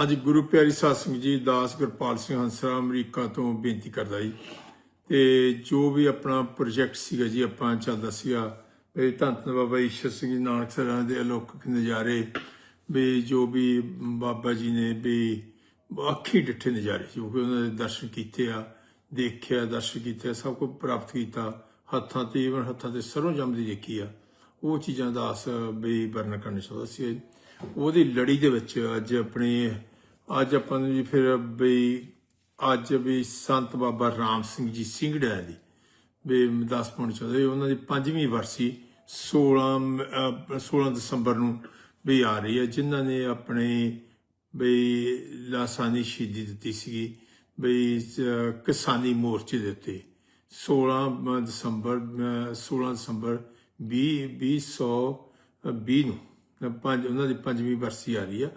ਅੱਜ ਗੁਰੂ ਪਿਆਰੀ ਸਾਧ ਸਿੰਘ ਜੀ ਦਾਸ ਗੁਰਪਾਲ ਸਿੰਘ ਹੰਸਰਾ ਅਮਰੀਕਾ ਤੋਂ ਬੇਨਤੀ ਕਰਦਾ ਜੀ। ਤੇ ਜੋ ਵੀ ਆਪਣਾ ਪ੍ਰੋਜੈਕਟ ਸੀਗਾ ਜੀ, ਆਪਾਂ ਚੱਲਦਾ ਸੀਗਾ ਵੀ ਧੰਨ ਧੰਨ ਬਾਬਾ ਈਸ਼ਰ ਸਿੰਘ ਜੀ, ਨਾਨਕ ਸਰਾਂ ਦੇ ਅਲੌਕਿਕ ਨਜ਼ਾਰੇ, ਵੀ ਜੋ ਵੀ ਬਾਬਾ ਜੀ ਨੇ ਵੀ ਅੱਖੀ ਡਿੱਠੇ ਨਜ਼ਾਰੇ, ਜੋ ਕਿ ਉਹਨਾਂ ਦੇ ਦਰਸ਼ਨ ਕੀਤੇ ਆ, ਦੇਖਿਆ, ਦਰਸ਼ਨ ਕੀਤੇ ਸਭ ਕੁਝ ਪ੍ਰਾਪਤ ਕੀਤਾ, ਹੱਥਾਂ ਤੇ ਇਵਨ ਹੱਥਾਂ ਤੇ ਸਰੋਂ ਜੰਮਦੀ ਦੇਖੀ ਆ, ਉਹ ਚੀਜ਼ਾਂ ਦਾ ਅਸ ਵੀ ਵਰਣਨ ਕਰਨਾ ਚਾਹੁੰਦਾ ਸੀ। ਉਹਦੀ ਲੜੀ ਦੇ ਵਿੱਚ ਅੱਜ ਆਪਣੇ, ਅੱਜ ਆਪਾਂ ਨੂੰ ਜੀ ਫਿਰ ਬਈ, ਅੱਜ ਵੀ ਸੰਤ ਬਾਬਾ ਰਾਮ ਸਿੰਘ ਜੀ ਸਿੰਘੜਾ ਦੀ ਵੀ ਦੱਸ ਪਾਉਣਾ ਚਾਹੁੰਦੇ ਉਹਨਾਂ ਦੀ ਪੰਜਵੀਂ ਵਰਸੀ 16 ਮ- 16 ਦਸੰਬਰ ਨੂੰ ਵੀ ਆ ਰਹੀ ਹੈ, ਜਿਨ੍ਹਾਂ ਨੇ ਆਪਣੇ ਬਈ ਲਾਸਾਨੀ ਸ਼ਹੀਦੀ ਦਿੱਤੀ ਸੀਗੀ, ਬਈ ਕਿਸਾਨੀ ਮੋਰਚੇ ਦੇ ਉੱਤੇ। 16 ਦਸੰਬਰ, ਅਹ 16 ਦਸੰਬਰ 20 2020 ਨੂੰ। ਪੰਜ, ਉਹਨਾਂ ਦੀ ਪੰਜਵੀਂ ਵਰਸੀ ਆ ਰਹੀ ਆ,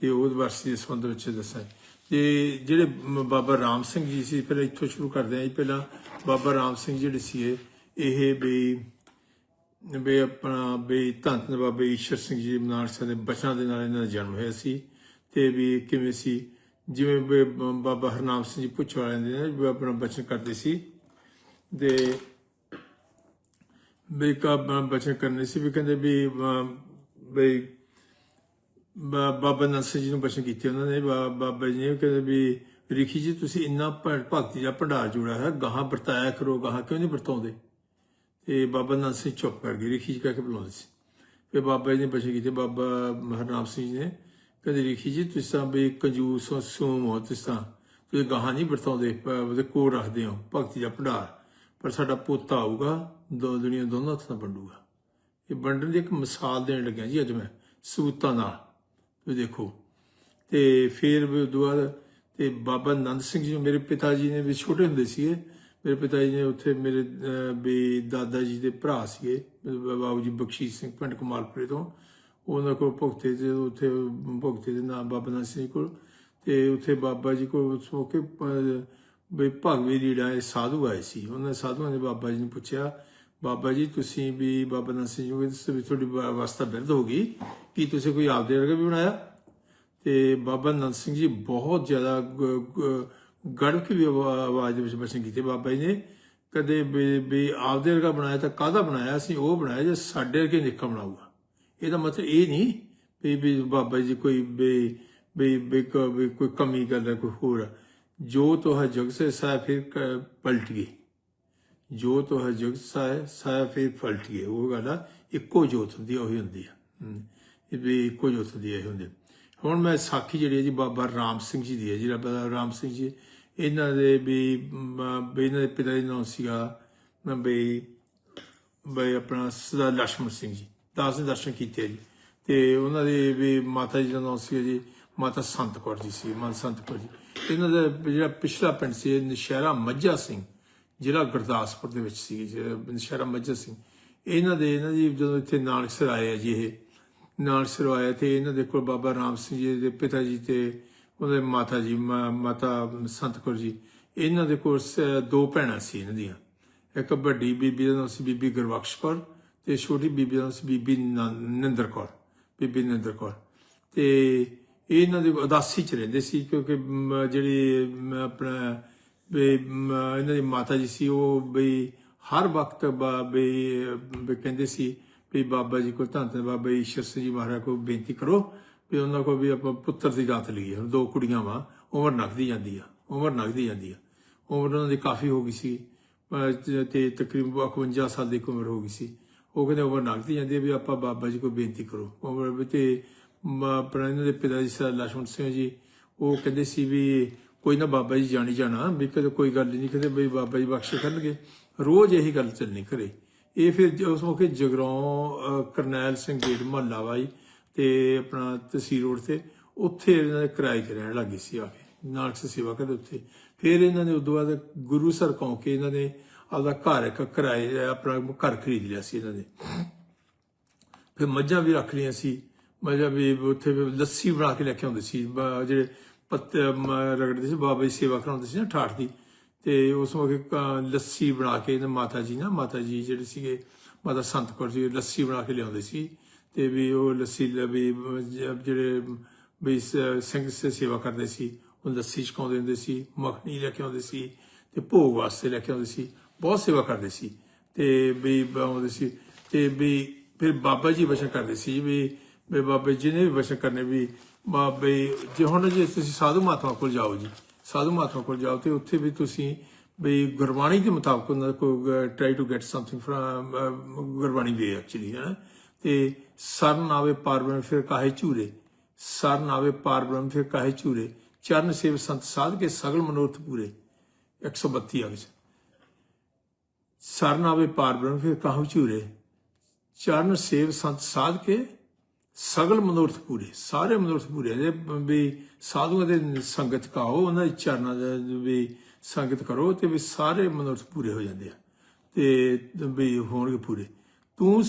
ਤੇ ਉਹ ਵਰਸੀ ਦੇ ਸੰਬੰਧ ਵਿੱਚ ਦੱਸਾਂ ਤੇ ਜਿਹੜੇ ਬਾਬਾ ਰਾਮ ਸਿੰਘ ਜੀ ਸੀ, ਪਹਿਲਾਂ ਇੱਥੋਂ ਸ਼ੁਰੂ ਕਰਦੇ ਹਾਂ ਜੀ, ਪਹਿਲਾਂ ਬਾਬਾ ਰਾਮ ਸਿੰਘ ਜਿਹੜੇ ਸੀ ਇਹ ਵੀ ਵੀ ਆਪਣਾ ਵੀ ਧੰਨ ਧੰਨ ਬਾਬਾ ਈਸ਼ਰ ਸਿੰਘ ਜੀ ਨਾਨਕ ਸਾਹਿਬ ਦੇ ਬਚਨਾਂ ਦੇ ਨਾਲ ਇਹਨਾਂ ਦਾ ਜਨਮ ਹੋਇਆ ਸੀ, ਤੇ ਵੀ ਕਿਵੇਂ ਸੀ, ਜਿਵੇਂ ਬ- ਬਾਬਾ ਹਰਨਾਮ ਸਿੰਘ ਜੀ ਪੁੱਛ ਵਾਲਿਆਂ ਦੇ ਵੀ ਆਪਣਾ ਬਚਨ ਕਰਦੇ ਸੀ ਦੇ ਵੀ ਕਾ ਬਚਨ ਕਰਨੇ ਸੀ, ਵੀ ਕਹਿੰਦੇ ਵੀ ਬਈ ਬਾਬਾ ਨੰਦ ਜੀ ਨੂੰ ਬਚਨ ਕੀਤੇ ਉਹਨਾਂ ਨੇ ਬਾ- ਬਾਬਾ ਜੀ ਨੇ ਕਹਿੰਦੇ ਵੀ ਰਿਖੀ ਜੀ ਤੁਸੀਂ ਇੰਨਾ ਭ- ਭਗਤੀ ਦਾ ਭੰਡਾਰ ਜੁੜਾ ਹੈ ਗਾਹਾਂ ਵਰਤਾਇਆ ਕਰੋ ਗਾਹਾਂ ਕਿਉਂ ਨਹੀਂ ਵਰਤਾਉਂਦੇ ਤੇ ਬਾਬਾ ਨੰਦ ਸਿੰਘ ਚੁੱਪ ਕਰ ਗਏ ਰਿਖੀ ਜੀ ਕਹਿ ਕੇ ਬੁਲਾਉਂਦੇ ਸੀ ਫਿਰ ਬਾਬਾ ਜੀ ਨੇ ਬਚਨ ਕੀਤੇ ਬਾਬਾ ਹਰਨਾਮ ਸਿੰਘ ਜੀ ਨੇ ਕਹਿੰਦੇ ਰਿਖੀ ਜੀ ਤੁਸੀਂ ਤਾਂ ਵੀ ਕੰਜੂਸ ਹੋ ਸੂਮ ਹੋ ਤੁਸੀਂ ਤਾਂ ਤੁਸੀਂ ਗਾਹਾਂ ਨਹੀਂ ਵਰਤਾਉਂਦੇ ਉਹਦੇ ਕੋਲ ਰੱਖਦੇ ਹੋ ਭਗਤੀ ਦਾ ਭੰਡਾਰ ਪਰ ਸਾਡਾ ਪੋਤਾ ਆਊਗਾ ਦੋ ਦੁਨੀਆ ਦੋਨੋਂ ਹੱਥਾਂ ਵੰਡੂਗਾ ਇਹ ਵੰਡਣ ਦੀ ਇੱਕ ਮਿਸਾਲ ਦੇਣ ਲੱਗਿਆ ਜੀ ਅੱਜ ਮੈਂ ਸਬੂਤਾਂ ਨਾਲ। ਤੁਸੀਂ ਦੇਖੋ। ਤੇ ਫਿਰ ਵੀ ਉਦੋਂ ਬਾਅਦ ਤੇ ਬਾਬਾ ਨੰਦ ਸਿੰਘ ਜੀ ਮੇਰੇ ਪਿਤਾ ਜੀ ਨੇ ਵੀ ਛੋਟੇ ਹੁੰਦੇ ਸੀਗੇ। ਮੇਰੇ ਪਿਤਾ ਜੀ ਨੇ ਉੱਥੇ ਮੇਰੇ ਅਹ, ਵੀ ਦਾਦਾ ਜੀ ਦੇ ਭਰਾ ਸੀਗੇ। ਬਾਬੂ ਜੀ ਬਖਸ਼ੀਸ਼ ਸਿੰਘ ਪਿੰਡ ਕਮਾਲਪੁਰੇ ਤੋਂ। ਉਹਨਾਂ ਕੋਲ ਭੁਗਤੇ ਤੇ ਉੱਥੇ ਭੁਗਤੇ ਦੇ ਨਾਮ ਬਾਬਾ ਨੰਦ ਸਿੰਘ ਕੋਲ। ਤੇ ਉੱਥੇ ਬਾਬਾ ਜੀ ਕੋਲ ਉਸ ਮੌਕੇ ਪ- ਵੀ ਰੀੜਾ ਇਹ ਸਾਧੂ ਆਏ ਸੀ। ਉਹਨਾਂ ਸਾਧੂਆਂ ਨੇ ਬਾਬਾ ਜੀ ਨੂੰ ਪੁੱਛਿਆ ਬਾਬਾ ਜੀ, ਤੁਸੀਂ ਵੀ ਬਾਬਾ ਨੰਦ ਸਿੰਘ ਜੀ ਦੱਸੋ ਵੀ ਤੁਹਾਡੀ ਵਾ- ਅਵਸਥਾ ਬਿਰਧ ਹੋ ਗਈ। ਕਿ ਤੁਸੀਂ ਕੋਈ ਆਪਦੇ ਵਰਗਾ ਵੀ ਬਣਾਇਆ? ਤੇ ਬਾਬਾ ਨੰਦ ਸਿੰਘ ਜੀ ਬਹੁਤ ਜ਼ਿਆਦਾ ਗ- ਗੜਕ ਵੀ ਆਵਾ- ਆਵਾਜ਼ ਦੇ ਵਿੱਚ ਬਚਨ ਕੀਤੇ ਬਾਬਾ ਜੀ ਨੇ। ਕਦੇ ਵੀ ਵੀ ਆਪਦੇ ਵਰਗਾ ਬਣਾਇਆ ਤਾਂ ਕਾਹਦਾ ਬਣਾਇਆ? ਸੀ ਉਹ ਬਣਾਇਆ ਜੇ ਸਾਡੇ ਵਰਗੇ ਨਿੱਕਾ ਬਣਾਊਗਾ। ਇਹਦਾ ਮਤਲਬ ਇਹ ਨਹੀਂ ਵੀ ਵੀ ਬਾਬਾ ਜੀ ਕੋਈ, ਵੀ ਵੀ ਕੋਈ ਕਮੀ ਕਰਦਾ, ਕੋਈ ਹੋਰ। ਜੋ ਤੋ ਹੈ ਜਗ ਸੇ ਸਾ ਫਿਰ ਕ- ਪਲਟ ਗਈ ਜੋਤ ਉਹ ਜੁਗ ਸਾਇ ਸਾਇ ਫੇਰ ਫਲਟੀਏ ਉਹ ਗਾਣਾ ਇੱਕੋ ਜੋਤ ਹੁੰਦੀ ਉਹੀ ਹੁੰਦੀ ਆ। ਇਹ ਵੀ ਇੱਕੋ ਜੋਤ ਦੀ ਇਹ ਹੁੰਦੀ ਹੁਣ ਮੈਂ ਸਾਖੀ ਜਿਹੜੀ ਹੈ ਜੀ, ਬਾਬਾ ਰਾਮ ਸਿੰਘ ਜੀ ਦੀ ਹੈ ਜਿਹੜਾ ਬਾਬਾ ਰਾਮ ਸਿੰਘ ਜੀ, ਇਹਨਾਂ ਦੇ ਵੀ ਇਹਨਾਂ ਦੇ ਪਿਤਾ ਜੀ ਨਾਂ ਸੀਗਾ ਬਈ ਬਈ ਆਪਣਾ ਸਦਾ ਲక్ష్ਮਣ ਸਿੰਘ ਜੀ। ਦਾਸ ਦੇ ਦਰਸ਼ਨ ਕੀਤੇ ਜੀ। ਤੇ ਉਹਨਾਂ ਦੇ ਵੀ ਮਾਤਾ ਜੀ ਦਾ ਨਾਂ ਸੀ ਜੀ, ਮਾਤਾ ਸੰਤ ਕੌਰ ਜੀ ਸੀ ਮਨ ਸੰਤ ਕੌਰ ਜੀ। ਇਹਨਾਂ ਦਾ ਜਿਹੜਾ ਪਿਛਲਾ ਪਿੰਡ ਸੀ ਨਸ਼ਹਿਰਾ ਮੱਝਾ ਸਿੰਘ। ਜ਼ਿਲ੍ਹਾ ਗੁਰਦਾਸਪੁਰ ਦੇ ਵਿੱਚ ਸੀ ਜਿਹੜਾ ਨਸ਼ਹਿਰਾ ਸਿੰਘ ਇਹਨਾਂ ਦੇ ਇਹਨਾਂ ਦੀ ਜਦੋਂ ਇੱਥੇ ਨਾਨਕਸਰ ਆਏ ਆ ਜੀ ਇਹ ਨਾਨਕਸਰ ਆਏ ਤੇ ਇਹਨਾਂ ਦੇ ਕੋਲ ਬਾਬਾ ਰਾਮ ਸਿੰਘ ਜੀ ਦੇ ਪਿਤਾ ਜੀ ਤੇ ਉਹਦੇ ਮਾਤਾ ਜੀ ਮਾ- ਮਾਤਾ ਸੰਤ ਕੌਰ ਜੀ ਇਹਨਾਂ ਦੇ ਕੋਲ ਸ- ਦੋ ਭੈਣਾਂ ਸੀ ਇਹਨਾਂ ਦੀਆਂ। ਇੱਕ ਵੱਡੀ ਬੀਬੀ ਦਾ ਨਾਮ ਸੀ ਬੀਬੀ ਗੁਰਬਖਸ਼ ਕੌਰ ਤੇ ਛੋਟੀ ਬੀਬੀ ਦਾ ਨਾਮ ਸੀ ਬੀਬੀ ਨ- ਨਿੰਦਰ ਕੌਰ ਬੀਬੀ ਨਿੰਦਰ ਕੌਰ। ਤੇ ਇਹਨਾਂ ਦੇ ਉਦਾਸੀ ਚ ਰਹਿੰਦੇ ਸੀ ਕਿਉਂਕਿ ਮ, ਜਿਹੜੀ ਮ, ਆਪਣਾ ਵੀ ਇਹਨਾਂ ਦੀ ਮਾਤਾ ਜੀ ਸੀ, ਉਹ ਵੀ ਹਰ ਵਕਤ ਵੀ ਕਹਿੰਦੇ ਸੀ ਵੀ ਬਾਬਾ ਜੀ ਕੋਲ ਧੰਨ ਧੰਨ ਬਾਬਾ ਈਸ਼ਰ ਸਿੰਘ ਜੀ ਮਹਾਰਾਜ ਕੋਲ ਬੇਨਤੀ ਕਰੋ ਵੀ ਉਹਨਾਂ ਕੋਲ ਵੀ ਆਪਾਂ ਪੁੱਤਰ ਦੀ ਦਾਤ ਲਈਏ। ਦੋ ਕੁੜੀਆਂ ਵਾ, ਉਮਰ ਨਗਦੀ ਜਾਂਦੀ ਆ, ਉਮਰ ਨਗਦੀ ਜਾਂਦੀ ਆ। ਉਮਰ ਉਹਨਾਂ ਦੀ ਕਾਫੀ ਹੋ ਗਈ ਸੀ ਤੇ ਤਕਰੀਬਨ 51 ਸਾਲ ਦੀ ਉਮਰ ਹੋ ਗਈ ਸੀ। ਉਹ ਕਹਿੰਦੇ ਉਮਰ ਨਗਦੀ ਜਾਂਦੀ ਵੀ ਆਪਾਂ ਬਾਬਾ ਜੀ ਕੋਲ ਬੇਨਤੀ ਕਰੋ। ਉਮਰ ਤੇ ਪ੍ਰਾਣ ਦੇ ਪਿਤਾ ਜੀ ਸਰ ਲਛਮਣ ਸਿੰਘ ਜੀ, ਉਹ ਕਹਿੰਦੇ ਸੀ ਵੀ ਕੋਈ ਨਾ ਬਾਬਾ ਜੀ ਜਾਣੀ ਜਾਣਾ, ਵੀ ਕਦੇ ਕੋਈ ਗੱਲ ਨਹੀਂ ਕਹਿੰਦੇ ਬਈ ਬਾਬਾ ਜੀ ਬਖਸ਼ ਕਰਨਗੇ। ਰੋਜ਼ ਇਹੀ ਗੱਲ ਚੱਲਣੀ ਘਰੇ। ਇਹ ਫਿਰ ਉਸ ਮੌਕੇ ਜਗਰਾਉਂ ਕਰਨੈਲ ਸਿੰਘ ਗੇਟ ਮਹੱਲਾ ਵਾਈ ਤੇ ਆਪਣਾ ਤਹਿਸੀਲ ਰੋਡ ਤੇ, ਉੱਥੇ ਇਹਨਾਂ ਦੇ ਕਿਰਾਏ ਤੇ ਰਹਿਣ ਲੱਗੇ ਸੀ ਆ ਕੇ। ਨਾਨਕ ਸੇਵਾ ਕਰਦੇ ਉੱਥੇ। ਫਿਰ ਇਹਨਾਂ ਨੇ ਉਦੋਂ ਬਾਅਦ ਗੁਰੂ ਸਰ ਕੌਂ ਇਹਨਾਂ ਨੇ ਆਪਦਾ ਘਰ ਇੱਕ ਕਿਰਾਏ, ਆਪਣਾ ਘਰ ਖਰੀਦ ਲਿਆ ਸੀ ਇਹਨਾਂ ਨੇ। ਫਿਰ ਮੱਝਾਂ ਵੀ ਰੱਖ ਲਈਆਂ ਸੀ। ਮੱਝਾਂ ਵੀ ਉੱਥੇ ਲੱਸੀ ਬਣਾ ਕੇ ਲੈ ਕੇ ਆਉਂਦੇ ਸੀ ਜਿਹੜੇ ਪੱਤੇ ਮ- ਰਗੜਦੇ ਸੀ, ਬਾਬਾ ਜੀ ਸੇਵਾ ਕਰਾਉਂਦੇ ਸੀ ਨਾ ਠਾਠ ਦੀ। ਤੇ ਉਸ ਮੌਕੇ ਕ- ਲੱਸੀ ਬਣਾ ਕੇ ਇਹਨਾਂ ਮਾਤਾ ਜੀ ਨਾ ਮਾਤਾ ਜੀ ਜਿਹੜੇ ਸੀਗੇ, ਮਾਤਾ ਸੰਤ ਕੌਰ ਜੀ, ਲੱਸੀ ਬਣਾ ਕੇ ਲਿਆਉਂਦੇ ਸੀ। ਤੇ ਵੀ ਉਹ ਲੱਸੀ ਲ- ਵੀ ਜਿਹੜੇ, ਵੀ ਸ- ਸਿੰਘ ਸੇਵਾ ਕਰਦੇ ਸੀ, ਉਹ ਲੱਸੀ ਛਕਾਉਂਦੇ ਹੁੰਦੇ ਸੀ, ਮੱਖਣੀ ਲੈ ਕੇ ਆਉਂਦੇ ਸੀ, ਤੇ ਭੋਗ ਵਾਸਤੇ ਲੈ ਕੇ ਆਉਂਦੇ ਸੀ, ਬਹੁਤ ਸੇਵਾ ਕਰਦੇ ਸੀ। ਤੇ ਵੀ ਆਉਂਦੇ ਸੀ, ਤੇ ਵੀ ਫਿਰ ਬਾਬਾ ਜੀ ਵਚਨ ਕਰਦੇ ਸੀ ਵੀ ਬਾਬਾ ਜੀ ਨੇ ਵੀ ਵਚਨ ਕਰਨੇ ਵੀ ਬਈ, ਜੇ ਹੁਣ ਜੇ ਤੁਸੀਂ ਸਾਧੂ ਮਹਾਤਮਾ ਕੋਲ ਜਾਓ ਜੀ, ਸਾਧੂ ਮਹਾਤਮਾ ਕੋਲ ਜਾਓ ਤੇ ਉੱਥੇ ਵੀ ਤੁਸੀਂ ਬਈ ਗੁਰਬਾਣੀ ਦੇ ਮੁਤਾਬਕ ਉਹਨਾਂ ਦਾ ਕੋਈ try to get something from Gurbani way actually ਹੈ ਤੇ ਸਰਨ ਆਵੇ ਪਾਰਬ੍ਰਹਮ ਫਿਰ ਕਾਹੇ ਝੂਰੇ? ਸਰਨ ਆਵੇ ਪਾਰਬ੍ਰਹਮ ਫਿਰ ਕਾਹੇ ਝੂਰੇ? ਚਰਨ ਸੇਵ ਸੰਤ ਸਾਧ ਕੇ ਸਗਲ ਮਨੋਰਥ ਪੂਰੇ। 132 ਅੰਗ ਚ ਸਰਨ ਆਵੇ ਪਾਰਬ੍ਰਹਮ ਫਿਰ ਕਾਹੇ ਝੂਰੇ? ਚਰਨ ਸੇਵ ਸੰਤ ਸਾਧ ਕੇ ਸਗਲ ਮਨੋਰਥ ਪੂਰੇ, ਸਾਰੇ ਮਨੋਰਥ ਪੂਰੇ ਜੇ ਵੀ ਸਾਧੂਆਂ ਦੇ ਸੰਗਤ ਕਾਓ ਉਹਨਾਂ ਦੇ ਚਰਨਾਂ ਦੇ ਵੀ ਸੰਗਤ ਕਰੋ ਤੇ ਵੀ ਸਾਰੇ ਮਨੋਰਥ ਪੂਰੇ ਹੋ ਜਾਂਦੇ ਆ। ਤੇ ਵੀ ਹੋਣਗੇ ਪੂਰੇ। ਤੂੰ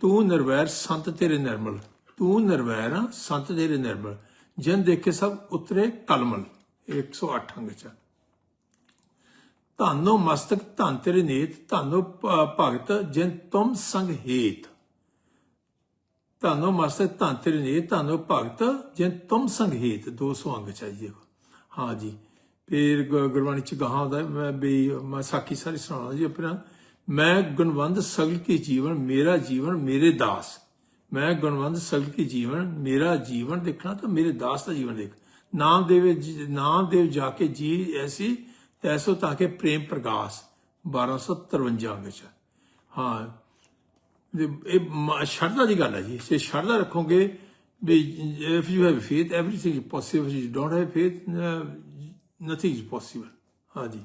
ਤੂੰ ਨਿਰਵੈਰ, ਸੰਤ ਤੇਰੇ ਨਿਰਮਲ। ਤੂੰ ਨਿਰਵੈਰ ਆ, ਸੰਤ ਤੇਰੇ ਨਿਰਮਲ। ਜਨ ਦੇਖੇ ਸਭ ਉਤਰੇ ਕਲਮਲ। 108 ਅੰਗ ਚ ਧੰਨੋ ਮਸਤਕ, ਧੰਨ ਤੇਰੇ ਨੇਤ, ਧੰਨੋ ਭਗਤ ਜਿਨ ਤੁਮ ਸੰਗ ਹੇਤ। ਧਾਨੋ ਮਸਤਕ ਧਨ ਤੇਰੇ ਨੇਤ ਭਗਤ ਜਿਨ ਤੁਮ ਸੰਗ ਹੇਤ 200 ਅੰਗ ਚਾਹੀਏ ਹਾਂ ਜੀ ਫਿਰ ਗੁਰਬਾਣੀ ਚ ਗਾਹਾਂ ਆਉਂਦਾ ਮੈਂ ਵੀ ਮੈਂ ਸਾਖੀ ਸਾਰੀ ਸੁਣਾਉਣਾ ਜੀ ਆਪਣਾ ਮੈਂ ਗੁਣਵੰਤ ਸਗਲ ਕੀ ਜੀਵਨ ਮੇਰਾ ਜੀਵਨ ਮੇਰੇ ਦਾਸ ਮੈਂ ਗੁਣਵੰਤ ਸਗਲ ਕੀ ਜੀਵਨ ਮੇਰਾ ਜੀਵਨ ਦੇਖਣਾ ਤਾਂ ਮੇਰੇ ਦਾਸ ਦਾ ਜੀਵਨ ਦੇਖ ਨਾਮ ਦੇਵੇ ਨਾਮ ਦੇਵ ਜਾ ਕੇ ਜੀ ਐਸੀ ਤੈਸੋ ਤਾਂ ਕਿ ਪ੍ਰੇਮ ਪ੍ਰਗਾਸ 1253 ਅੰਗ ਚ ਹਾਂ ਇਹ ਸ਼ਰਧਾ ਦੀ ਗੱਲ ਹੈ ਜੀ। ਜੇ ਸ਼ਰਧਾ ਰੱਖੋਗੇ ਵੀ if you have faith everything is possible you don't have faith nothing is possible ਹਾਂਜੀ